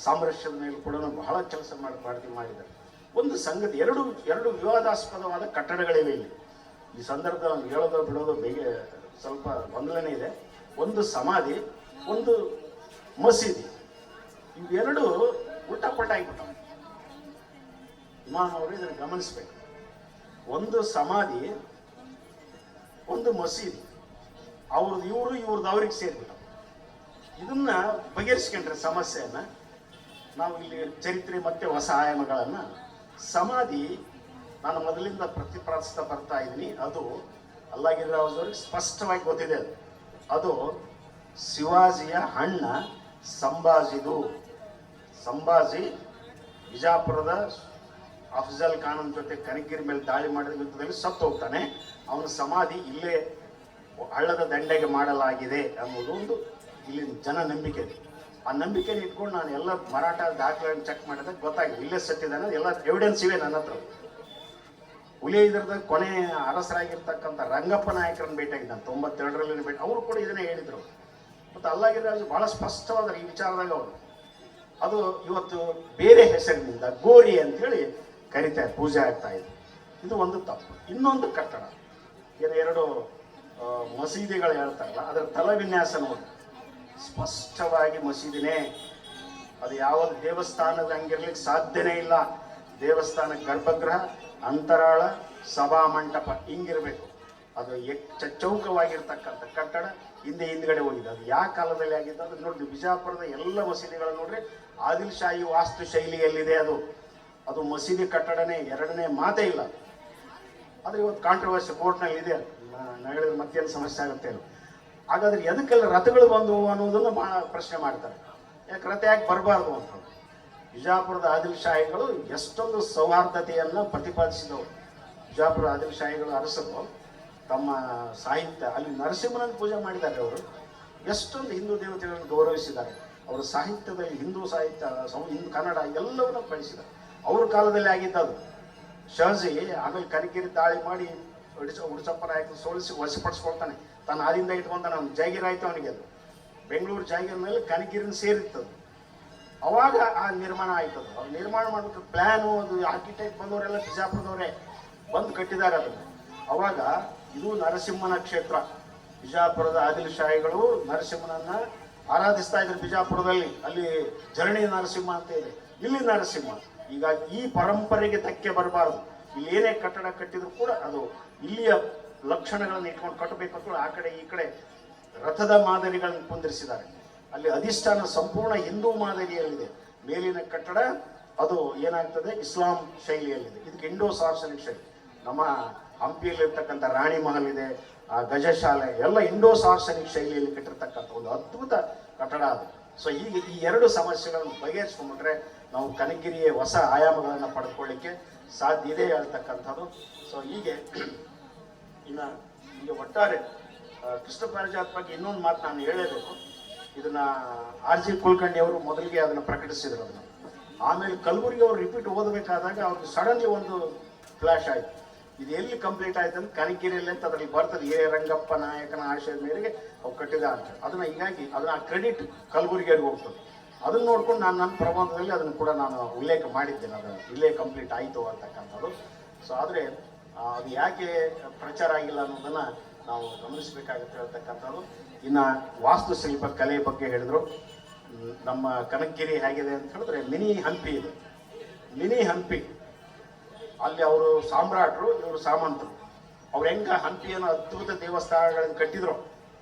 ಸಾಮರಸ್ಯದ ಮೇಲೆ ಕೂಡ ಬಹಳ ಕೆಲಸ ಮಾಡಿ ಮಾಡಿ ಮಾಡಿದ್ದಾರೆ. ಒಂದು ಸಂಗತಿ, ಎರಡು ಎರಡು ವಿವಾದಾಸ್ಪದವಾದ ಕಟ್ಟಡಗಳಿವೆ ಇಲ್ಲಿ. ಈ ಸಂದರ್ಭದಲ್ಲಿ ಹೇಳೋದು ಬಿಡೋದು ಬೇಗ ಸ್ವಲ್ಪ ಗೊಂದಲನೇ ಇದೆ. ಒಂದು ಸಮಾಧಿ, ಒಂದು ಮಸೀದಿ, ಇವೆರಡು ಉಲ್ಟಾ ಪಲ್ಟ ಆಗಿಬಿಟ್ಟವು ಇಮಾಮ್, ಅವರು ಇದನ್ನು ಗಮನಿಸ್ಬೇಕು. ಒಂದು ಸಮಾಧಿ, ಒಂದು ಮಸೀದಿ, ಅವ್ರದ್ದು ಇವರು ಇವ್ರದ್ದು ಅವ್ರಿಗೆ ಸೇರಿಬಿಟ್ಟು ಇದನ್ನ ಬಗೆಹರಿಸ್ಕೊಂಡ್ರೆ ಸಮಸ್ಯೆಯನ್ನ ನಾವು ಇಲ್ಲಿ ಚರಿತ್ರೆ ಮತ್ತೆ ಹೊಸ ಆಯಾಮಗಳನ್ನ ಸಮಾಧಿ ನಾನು ಮೊದಲಿಂದ ಪ್ರತಿಪಾದಿಸ್ತಾ ಬರ್ತಾ ಇದ್ದೀನಿ. ಅದು ಅಲ್ಲಾಗಿರಾವ್ರಿಗೆ ಸ್ಪಷ್ಟವಾಗಿ ಗೊತ್ತಿದೆ ಅದು. ಅದು ಶಿವಾಜಿಯ ಅಣ್ಣ ಸಂಭಾಜಿದು. ಸಂಭಾಜಿ ಬಿಜಾಪುರದ ಅಫ್ಜಲ್ ಖಾನನ್ ಜೊತೆ ಕನಗಿರಿ ಮೇಲೆ ದಾಳಿ ಮಾಡಿದ ಯುದ್ಧದಲ್ಲಿ ಸತ್ತು ಹೋಗ್ತಾನೆ. ಅವನ ಸಮಾಧಿ ಇಲ್ಲೇ ಹಳ್ಳದ ದಂಡೆಗೆ ಮಾಡಲಾಗಿದೆ ಅನ್ನೋದು ಒಂದು ಇಲ್ಲಿ ಜನ ನಂಬಿಕೆ ಆ ನಂಬಿಕೆನ ಇಟ್ಕೊಂಡು ನಾನು ಎಲ್ಲ ಮರಾಠ ದಾಖಲೆ ಚೆಕ್ ಮಾಡಿದಾಗ ಗೊತ್ತಾಗಿ ಇಲ್ಲೇ ಸತ್ತಿದ್ದಾನೆ ಎಲ್ಲ ಎವಿಡೆನ್ಸ್ ಇವೆ ನನ್ನ ಹತ್ರ. ಹುಲಿ ಇದ್ರದ ಕೊನೆ ಅರಸರಾಗಿರ್ತಕ್ಕಂಥ ರಂಗಪ್ಪ ನಾಯಕರನ್ನ ಭೇಟಿಯಾಗಿದ್ದಾನೆ ತೊಂಬತ್ತೆರಡರಲ್ಲಿ ಭೇಟಿ ಅವರು ಕೂಡ ಇದನ್ನೇ ಹೇಳಿದ್ರು. ಮತ್ತು ಅಲ್ಲಾಗಿರಾಜು ಬಹಳ ಸ್ಪಷ್ಟವಾದ ಈ ವಿಚಾರದಾಗ ಅವರು. ಅದು ಇವತ್ತು ಬೇರೆ ಹೆಸರಿನಿಂದ ಗೋರಿ ಅಂತೇಳಿ ಕರಿತಾರೆ ಪೂಜೆ ಆಗ್ತಾ ಇದೆ ಇದು ಒಂದು ತಪ್ಪು. ಇನ್ನೊಂದು ಕಟ್ಟಡ. ಏನು ಎರಡು ಮಸೀದಿಗಳು ಹೇಳ್ತಾರಲ್ಲ, ಅದರ ತಲವಿನ್ಯಾಸ ನೋಡಿ. ಸ್ಪಷ್ಟವಾಗಿ ಮಸೀದಿನೇ. ಅದು ಯಾವ ದೇವಸ್ಥಾನದ ಹಂಗಿರ್ಲಿಕ್ಕೆ ಸಾಧ್ಯನೇ ಇಲ್ಲ. ದೇವಸ್ಥಾನ ಗರ್ಭಗೃಹ, ಅಂತರಾಳ, ಸಭಾ ಮಂಟಪ ಹಿಂಗಿರ್ಬೇಕು. ಅದು ಚೌಕವಾಗಿರ್ತಕ್ಕಂಥ ಕಟ್ಟಡ ಹಿಂದೆ ಹಿಂದ್ಗಡೆ ಹೋಗಿದೆ. ಅದು ಯಾವ ಕಾಲದಲ್ಲಿ ಆಗಿದ್ದು ಅದು ನೋಡಿ ಬಿಜಾಪುರದ ಎಲ್ಲ ಮಸೀದಿಗಳು ನೋಡ್ರಿ, ಆದಿಲ್ ಶಾಹಿ ವಾಸ್ತು ಶೈಲಿಯಲ್ಲಿದೆ ಅದು. ಅದು ಮಸೀದಿ ಕಟ್ಟಡನೇ ಎರಡನೇ ಮಾತೇ ಇಲ್ಲ. ಆದರೆ ಇವತ್ತು ಕಾಂಟ್ರವರ್ಸಿ ಕೋರ್ಟ್ನಲ್ಲಿ ಇದೆ ನಗರದ ಮತ್ತೇನು ಸಮಸ್ಯೆ ಆಗುತ್ತೆ. ಹಾಗಾದ್ರೆ ಎದಕ್ಕೆಲ್ಲ ರಥಗಳು ಬಂದವು ಅನ್ನೋದನ್ನು ಮಾ ಪ್ರಶ್ನೆ ಮಾಡ್ತಾರೆ. ಯಾಕೆ ರಥ ಯಾಕೆ ಬರಬಾರ್ದು ಅಂತ. ಬಿಜಾಪುರದ ಆದಿಲ್ ಶಾಹಿಗಳು ಎಷ್ಟೊಂದು ಸೌಹಾರ್ದತೆಯನ್ನು ಪ್ರತಿಪಾದಿಸಿದವರು. ಬಿಜಾಪುರ ಆದಿಲ್ ಶಾಹಿಗಳು ಅರಸರು, ತಮ್ಮ ಸಾಹಿತ್ಯ, ಅಲ್ಲಿ ನರಸಿಂಹನ ಪೂಜೆ ಮಾಡಿದ್ದಾರೆ ಅವರು. ಎಷ್ಟೊಂದು ಹಿಂದೂ ದೇವತೆಗಳನ್ನು ಗೌರವಿಸಿದ್ದಾರೆ. ಅವರ ಸಾಹಿತ್ಯದಲ್ಲಿ ಹಿಂದೂ ಸಾಹಿತ್ಯ ಹಿಂದೂ ಕನ್ನಡ ಎಲ್ಲವನ್ನು ಕಳಿಸಿದ್ದಾರೆ ಅವ್ರ ಕಾಲದಲ್ಲಿ ಆಗಿದ್ದದು ಶಹಜಿ, ಆಮೇಲೆ ಕರಿಕಿರಿ ದಾಳಿ ಮಾಡಿ ಉಡಿಸ, ಉಡಿಸಪ್ಪ ನಾಯಕ ಸೋಲಿಸಿ ವಶಪಡಿಸ್ಕೊಳ್ತಾನೆ. ತನ್ನ ಆದಿಂದ ಇಟ್ಕೊಂಡ ನಮ್ಮ ಜಾಗೀರ್ ಆಯ್ತು ಅವನಿಗೆ ಅದು. ಬೆಂಗಳೂರು ಜಾಗೀರ್ ಮೇಲೆ ಸೇರಿತ್ತು ಅದು. ಅವಾಗ ಆ ನಿರ್ಮಾಣ ಆಯ್ತದು ಅವ್ರು ನಿರ್ಮಾಣ ಮಾಡಬೇಕು ಪ್ಲ್ಯಾನು ಅದು ಆರ್ಕಿಟೆಕ್ಟ್ ಬಂದವರೆಲ್ಲ ಬಿಜಾಪುರದವರೇ ಬಂದು ಕಟ್ಟಿದ್ದಾರೆ ಅದನ್ನು. ಅವಾಗ ಇದು ನರಸಿಂಹನ ಕ್ಷೇತ್ರ. ಬಿಜಾಪುರದ ಆದಿಲ್ ಶಾಹಿಗಳು ನರಸಿಂಹನನ್ನ ಆರಾಧಿಸ್ತಾ ಇದ್ರು ಬಿಜಾಪುರದಲ್ಲಿ. ಅಲ್ಲಿ ಜರಣಿ ನರಸಿಂಹ ಅಂತ ಇದೆ. ಇಲ್ಲಿ ನರಸಿಂಹ. ಈಗ ಈ ಪರಂಪರೆಗೆ ಧಕ್ಕೆ ಬರಬಾರದು. ಇಲ್ಲಿ ಏನೇ ಕಟ್ಟಡ ಕಟ್ಟಿದ್ರು ಕೂಡ ಅದು ಇಲ್ಲಿಯ ಲಕ್ಷಣಗಳನ್ನು ಇಟ್ಕೊಂಡು ಕಟ್ಟಬೇಕು ಅಂತ ಆ ಕಡೆ ಈ ಕಡೆ ರಥದ ಮಾದರಿಗಳನ್ನು ಕುಂದಿರಿಸಿದ್ದಾರೆ. ಅಲ್ಲಿ ಅಧಿಷ್ಠಾನ ಸಂಪೂರ್ಣ ಹಿಂದೂ ಮಾದರಿಯಲ್ಲಿದೆ. ಮೇಲಿನ ಕಟ್ಟಡ, ಅದು ಏನಾಗ್ತದೆ? ಇಸ್ಲಾಂ ಶೈಲಿಯಲ್ಲಿದೆ. ಇದಕ್ಕೆ ಇಂಡೋ ಸಾರ್ಸನಿಕ್ ಶೈಲಿ. ನಮ್ಮ ಹಂಪಿಯಲ್ಲಿರ್ತಕ್ಕಂಥ ರಾಣಿ ಮಹಲ್ ಇದೆ, ಆ ಗಜಶಾಲೆ ಎಲ್ಲ ಇಂಡೋ ಸಾರ್ಸನಿಕ್ ಶೈಲಿಯಲ್ಲಿ ಕಟ್ಟಿರ್ತಕ್ಕಂಥ ಒಂದು ಅದ್ಭುತ ಕಟ್ಟಡ ಅದು. ಸೊ ಹೀಗೆ ಈ ಎರಡು ಸಮಸ್ಯೆಗಳನ್ನು ಬಗೆಹರಿಸ್ಕೊಂಡ್ಬಿಟ್ರೆ ನಾವು ಕನಗಿರಿಯ ಹೊಸ ಆಯಾಮಗಳನ್ನು ಪಡ್ಕೊಳ್ಳಿಕ್ಕೆ ಸಾಧ್ಯ ಇದೆ ಹೇಳ್ತಕ್ಕಂಥದ್ದು. ಸೊ ಹೀಗೆ ಇನ್ನು ಈಗ ಒಟ್ಟಾರೆ ಆ, ಕೃಷ್ಣ ಬಗ್ಗೆ ಇನ್ನೊಂದು ಮಾತು ನಾನು ಹೇಳಬೇಕು. ಇದನ್ನ ಆರ್ ಜಿ ಕುಲಕರ್ಣಿ ಅವರು ಮೊದಲಿಗೆ ಅದನ್ನು ಪ್ರಕಟಿಸಿದ್ರು ಅದನ್ನು. ಆಮೇಲೆ ಕಲಬುರಗಿ ಅವರು ರಿಪೀಟ್ ಓದಬೇಕಾದಾಗ ಅವ್ರಿಗೆ ಸಡನ್ಲಿ ಒಂದು ಫ್ಲಾಶ್ ಆಯ್ತು. ಇದು ಎಲ್ಲಿ ಕಂಪ್ಲೀಟ್ ಆಯ್ತು ಅಂತ ಕನಕಿರಿಯಲ್ಲಿ ಅಂತ ಅದ್ರಲ್ಲಿ ಬರ್ತದೆ. ಎ ರಂಗಪ್ಪ ನಾಯಕನ ಆಶಯದ ಮೇರೆಗೆ ಅವ್ರು ಕಟ್ಟಿದ ಅಂತ ಅದನ್ನ ಹೀಗಾಗಿ ಅದನ್ನ ಕ್ರೆಡಿಟ್ ಕಲಬುರಗಿಯವ್ರಿಗೆ ಹೋಗ್ತದೆ. ಅದನ್ನ ನೋಡ್ಕೊಂಡು ನಾನು ನನ್ನ ಪ್ರಬಂಧದಲ್ಲಿ ಅದನ್ನು ಕೂಡ ನಾನು ಉಲ್ಲೇಖ ಮಾಡಿದ್ದೇನೆ. ಅದನ್ನು ಇಲ್ಲೇ ಕಂಪ್ಲೀಟ್ ಆಯಿತು ಅಂತಕ್ಕಂಥದ್ದು. ಸೊ ಆದರೆ ಅದು ಯಾಕೆ ಪ್ರಚಾರ ಆಗಿಲ್ಲ ಅನ್ನೋದನ್ನ ನಾವು ಗಮನಿಸಬೇಕಾಗುತ್ತೆ ಹೇಳ್ತಕ್ಕಂಥದ್ದು ಇನ್ನು ವಾಸ್ತುಶಿಲ್ಪ ಕಲೆ ಬಗ್ಗೆ ಹೇಳಿದ್ರು. ನಮ್ಮ ಕನಕಗಿರಿ ಹೇಗಿದೆ ಅಂತ ಹೇಳಿದ್ರೆ ಮಿನಿ ಹಂಪಿ ಇದೆ. ಮಿನಿ ಹಂಪಿ. ಅಲ್ಲಿ ಅವರು ಸಾಮ್ರಾಟರು, ಇವರು ಸಾಮಂತರು. ಅವ್ರು ಹೆಂಗ ಹಂಪಿಯನ್ನು ಅದ್ಭುತ ದೇವಸ್ಥಾನಗಳನ್ನು ಕಟ್ಟಿದ್ರು?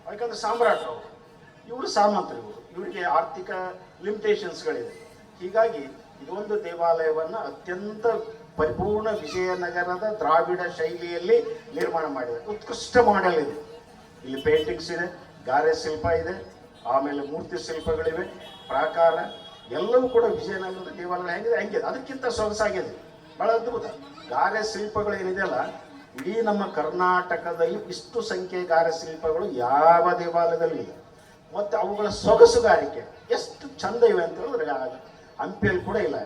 ಯಾಕಂದ್ರೆ ಸಾಮ್ರಾಟರು ಅವರು. ಇವರು ಸಾಮಂತರು ಇವರು. ಇವರಿಗೆ ಆರ್ಥಿಕ ಲಿಮಿಟೇಷನ್ಸ್ಗಳಿದೆ ಹೀಗಾಗಿ ಇದೊಂದು ದೇವಾಲಯವನ್ನು ಅತ್ಯಂತ ಪರಿಪೂರ್ಣ ವಿಜಯನಗರದ ದ್ರಾವಿಡ ಶೈಲಿಯಲ್ಲಿ ನಿರ್ಮಾಣ ಮಾಡಿದೆ. ಉತ್ಕೃಷ್ಟ ಮಾಡೆಲ್ ಇದೆ. ಇಲ್ಲಿ ಪೇಂಟಿಂಗ್ಸ್ ಇದೆ, ಗಾರೆ ಶಿಲ್ಪ ಇದೆ, ಆಮೇಲೆ ಮೂರ್ತಿ ಶಿಲ್ಪಗಳಿವೆ, ಪ್ರಾಕಾರ, ಎಲ್ಲವೂ ಕೂಡ ವಿಜಯನಗರದ ದೇವಾಲಯ ಹೆಂಗಿದೆ? ಹಂಗೆ ಅದಕ್ಕಿಂತ ಸೊಗಸಾಗಿದೆ. ಬಹಳ ಅದ್ಭುತ. ಗಾರೆ ಶಿಲ್ಪಗಳು ಏನಿದೆಯಲ್ಲ ಇಡೀ ನಮ್ಮ ಕರ್ನಾಟಕದಲ್ಲಿ ಇಷ್ಟು ಸಂಖ್ಯೆ ಗಾರೆ ಶಿಲ್ಪಗಳು ಯಾವ ದೇವಾಲಯದಲ್ಲಿ ಇಲ್ಲ. ಮತ್ತು ಅವುಗಳ ಸೊಗಸುಗಾರಿಕೆ, ಎಷ್ಟು ಚಂದ ಇವೆ ಅಂತ ಹೇಳಿದ್ರೆ ಹಂಪಿಯಲ್ಲಿ ಕೂಡ ಇಲ್ಲ.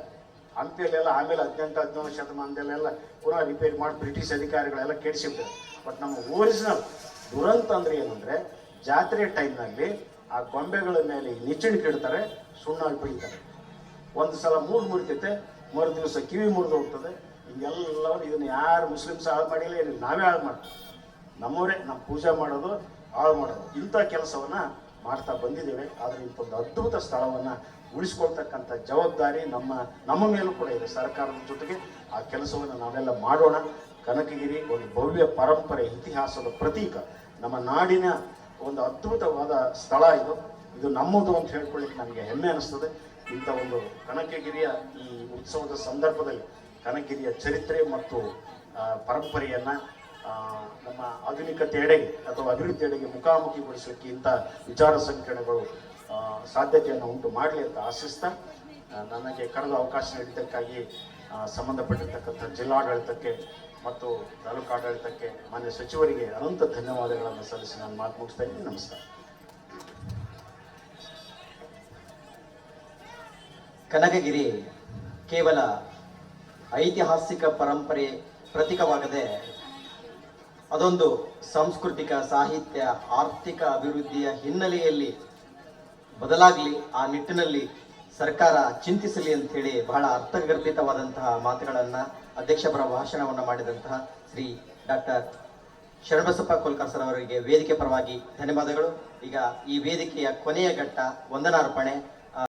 ಹಂಪಿಯಲ್ಲೆಲ್ಲ ಆಮೇಲೆ ಹದಿನೆಂಟು, ಹದಿನೇಳು ಶತಮಾನದಲ್ಲೆಲ್ಲ ಪುನಃ ರಿಪೇರಿ ಮಾಡಿ ಬ್ರಿಟಿಷ್ ಅಧಿಕಾರಿಗಳೆಲ್ಲ ಕೆಡಿಸಿಬಿಟ್ಟಾರೆ ಬಟ್ ನಮ್ಮ ಒರಿಜಿನಲ್ ದುರಂತ ಅಂದ್ರೆ ಏನಂದ್ರೆ, ಜಾತ್ರೆ ಟೈಮ್ನಲ್ಲಿ ಆ ಗೊಂಬೆಗಳ ಮೇಲೆ ನಿಚ್ಚಣಿಕೆ ಇಡ್ತಾರೆ ಸುಣ್ಣ ಬೀಳ್ತಾರೆ. ಒಂದು ಸಲ ಮೂರು ಮುರಿತೈತೆ, ಮರು ದಿವಸ ಕಿವಿ ಮುರಿದು ಹೋಗ್ತದೆ. ಹಿಂಗೆಲ್ಲವನ್ನು ಇದನ್ನ ಯಾರು ಮುಸ್ಲಿಮ್ಸ್ ಹಾಳು ಮಾಡಿಲ್ಲ ಏನಿಲ್ಲ ನಾವೇ ಹಾಳು ಮಾಡ್ತೀವಿ. ನಮ್ಮವರೇ ನಮ್ಮ ಪೂಜೆ ಮಾಡೋದು, ಹಾಳು ಮಾಡೋದು. ಇಂಥ ಕೆಲಸವನ್ನ ಮಾಡ್ತಾ ಬಂದಿದ್ದೇವೆ. ಆದರೆ ಇಂಥೊಂದು ಅದ್ಭುತ ಸ್ಥಳವನ್ನ ಉಳಿಸ್ಕೊಳ್ತಕ್ಕಂಥ ಜವಾಬ್ದಾರಿ ನಮ್ಮ ನಮ್ಮ ಮೇಲೂ ಕೂಡ ಇದೆ. ಸರ್ಕಾರದ ಜೊತೆಗೆ ಆ ಕೆಲಸವನ್ನು ನಾವೆಲ್ಲ ಮಾಡೋಣ. ಕನಕಗಿರಿ ಒಂದು ಭವ್ಯ ಪರಂಪರೆ, ಇತಿಹಾಸದ ಪ್ರತೀಕ. ನಮ್ಮ ನಾಡಿನ ಒಂದು ಅದ್ಭುತವಾದ ಸ್ಥಳ ಇದು. ಇದು ನಮ್ಮದು ಅಂತ ಹೇಳ್ಕೊಳ್ಳಿಕ್ಕೆ ನನಗೆ ಹೆಮ್ಮೆ ಅನಿಸ್ತದೆ. ಇಂಥ ಒಂದು ಕನಕಗಿರಿಯ ಈ ಉತ್ಸವದ ಸಂದರ್ಭದಲ್ಲಿ ಕನಕಗಿರಿಯ ಚರಿತ್ರೆ ಮತ್ತು ಪರಂಪರೆಯನ್ನು ನಮ್ಮ ಆಧುನಿಕತೆಯೆಡೆಗೆ ಅಥವಾ ಅಭಿವೃದ್ಧಿಯೆಡೆಗೆ ಮುಖಾಮುಖಿಗೊಳಿಸಲಿಕ್ಕೆ ಇಂಥ ವಿಚಾರ ಸಂಕಿರಣಗಳು ಸಾಧ್ಯತೆಯನ್ನು ಉಂಟು ಮಾಡಲಿ ಅಂತ ಆಶಿಸ್ತಾ. ನನಗೆ ಕರೆದ ಅವಕಾಶ ನೀಡಿದ್ದಕ್ಕಾಗಿ ಸಂಬಂಧಪಟ್ಟಿರ್ತಕ್ಕಂಥ ಜಿಲ್ಲಾಡಳಿತಕ್ಕೆ ಮತ್ತು ತಾಲೂಕು ಆಡಳಿತಕ್ಕೆ ಮಾನ್ಯ ಸಚಿವರಿಗೆ ಅನಂತ ಧನ್ಯವಾದಗಳನ್ನು ಸಲ್ಲಿಸಿ ನಾನು ಮಾತು ಮುಗಿಸ್ತಾ ಇದ್ದೀನಿ. ನಮಸ್ಕಾರ. ಕನಕಗಿರಿ ಕೇವಲ ಐತಿಹಾಸಿಕ ಪರಂಪರೆ ಪ್ರತೀಕವಾಗದೆ ಅದೊಂದು ಸಾಂಸ್ಕೃತಿಕ, ಸಾಹಿತ್ಯ, ಆರ್ಥಿಕ ಅಭಿವೃದ್ಧಿಯ ಹಿನ್ನೆಲೆಯಲ್ಲಿ ಬದಲಾಗಲಿ, ಆ ನಿಟ್ಟಿನಲ್ಲಿ ಸರ್ಕಾರ ಚಿಂತಿಸಲಿ ಅಂತ ಹೇಳಿ ಬಹಳ ಅರ್ಥಗರ್ಭಿತವಾದಂತಹ ಮಾತುಗಳನ್ನು ಅಧ್ಯಕ್ಷಪರ ಭಾಷಣವನ್ನು ಮಾಡಿದಂತಹ ಶ್ರೀ ಡಾಕ್ಟರ್ ಶರಣಬಸಪ್ಪ ಕೋಲ್ಕರ್ ಸರ್ ಅವರಿಗೆ ವೇದಿಕೆ ಪರವಾಗಿ ಧನ್ಯವಾದಗಳು. ಈಗ ಈ ವೇದಿಕೆಯ ಕೊನೆಯ ಘಟ್ಟ ವಂದನಾರ್ಪಣೆ.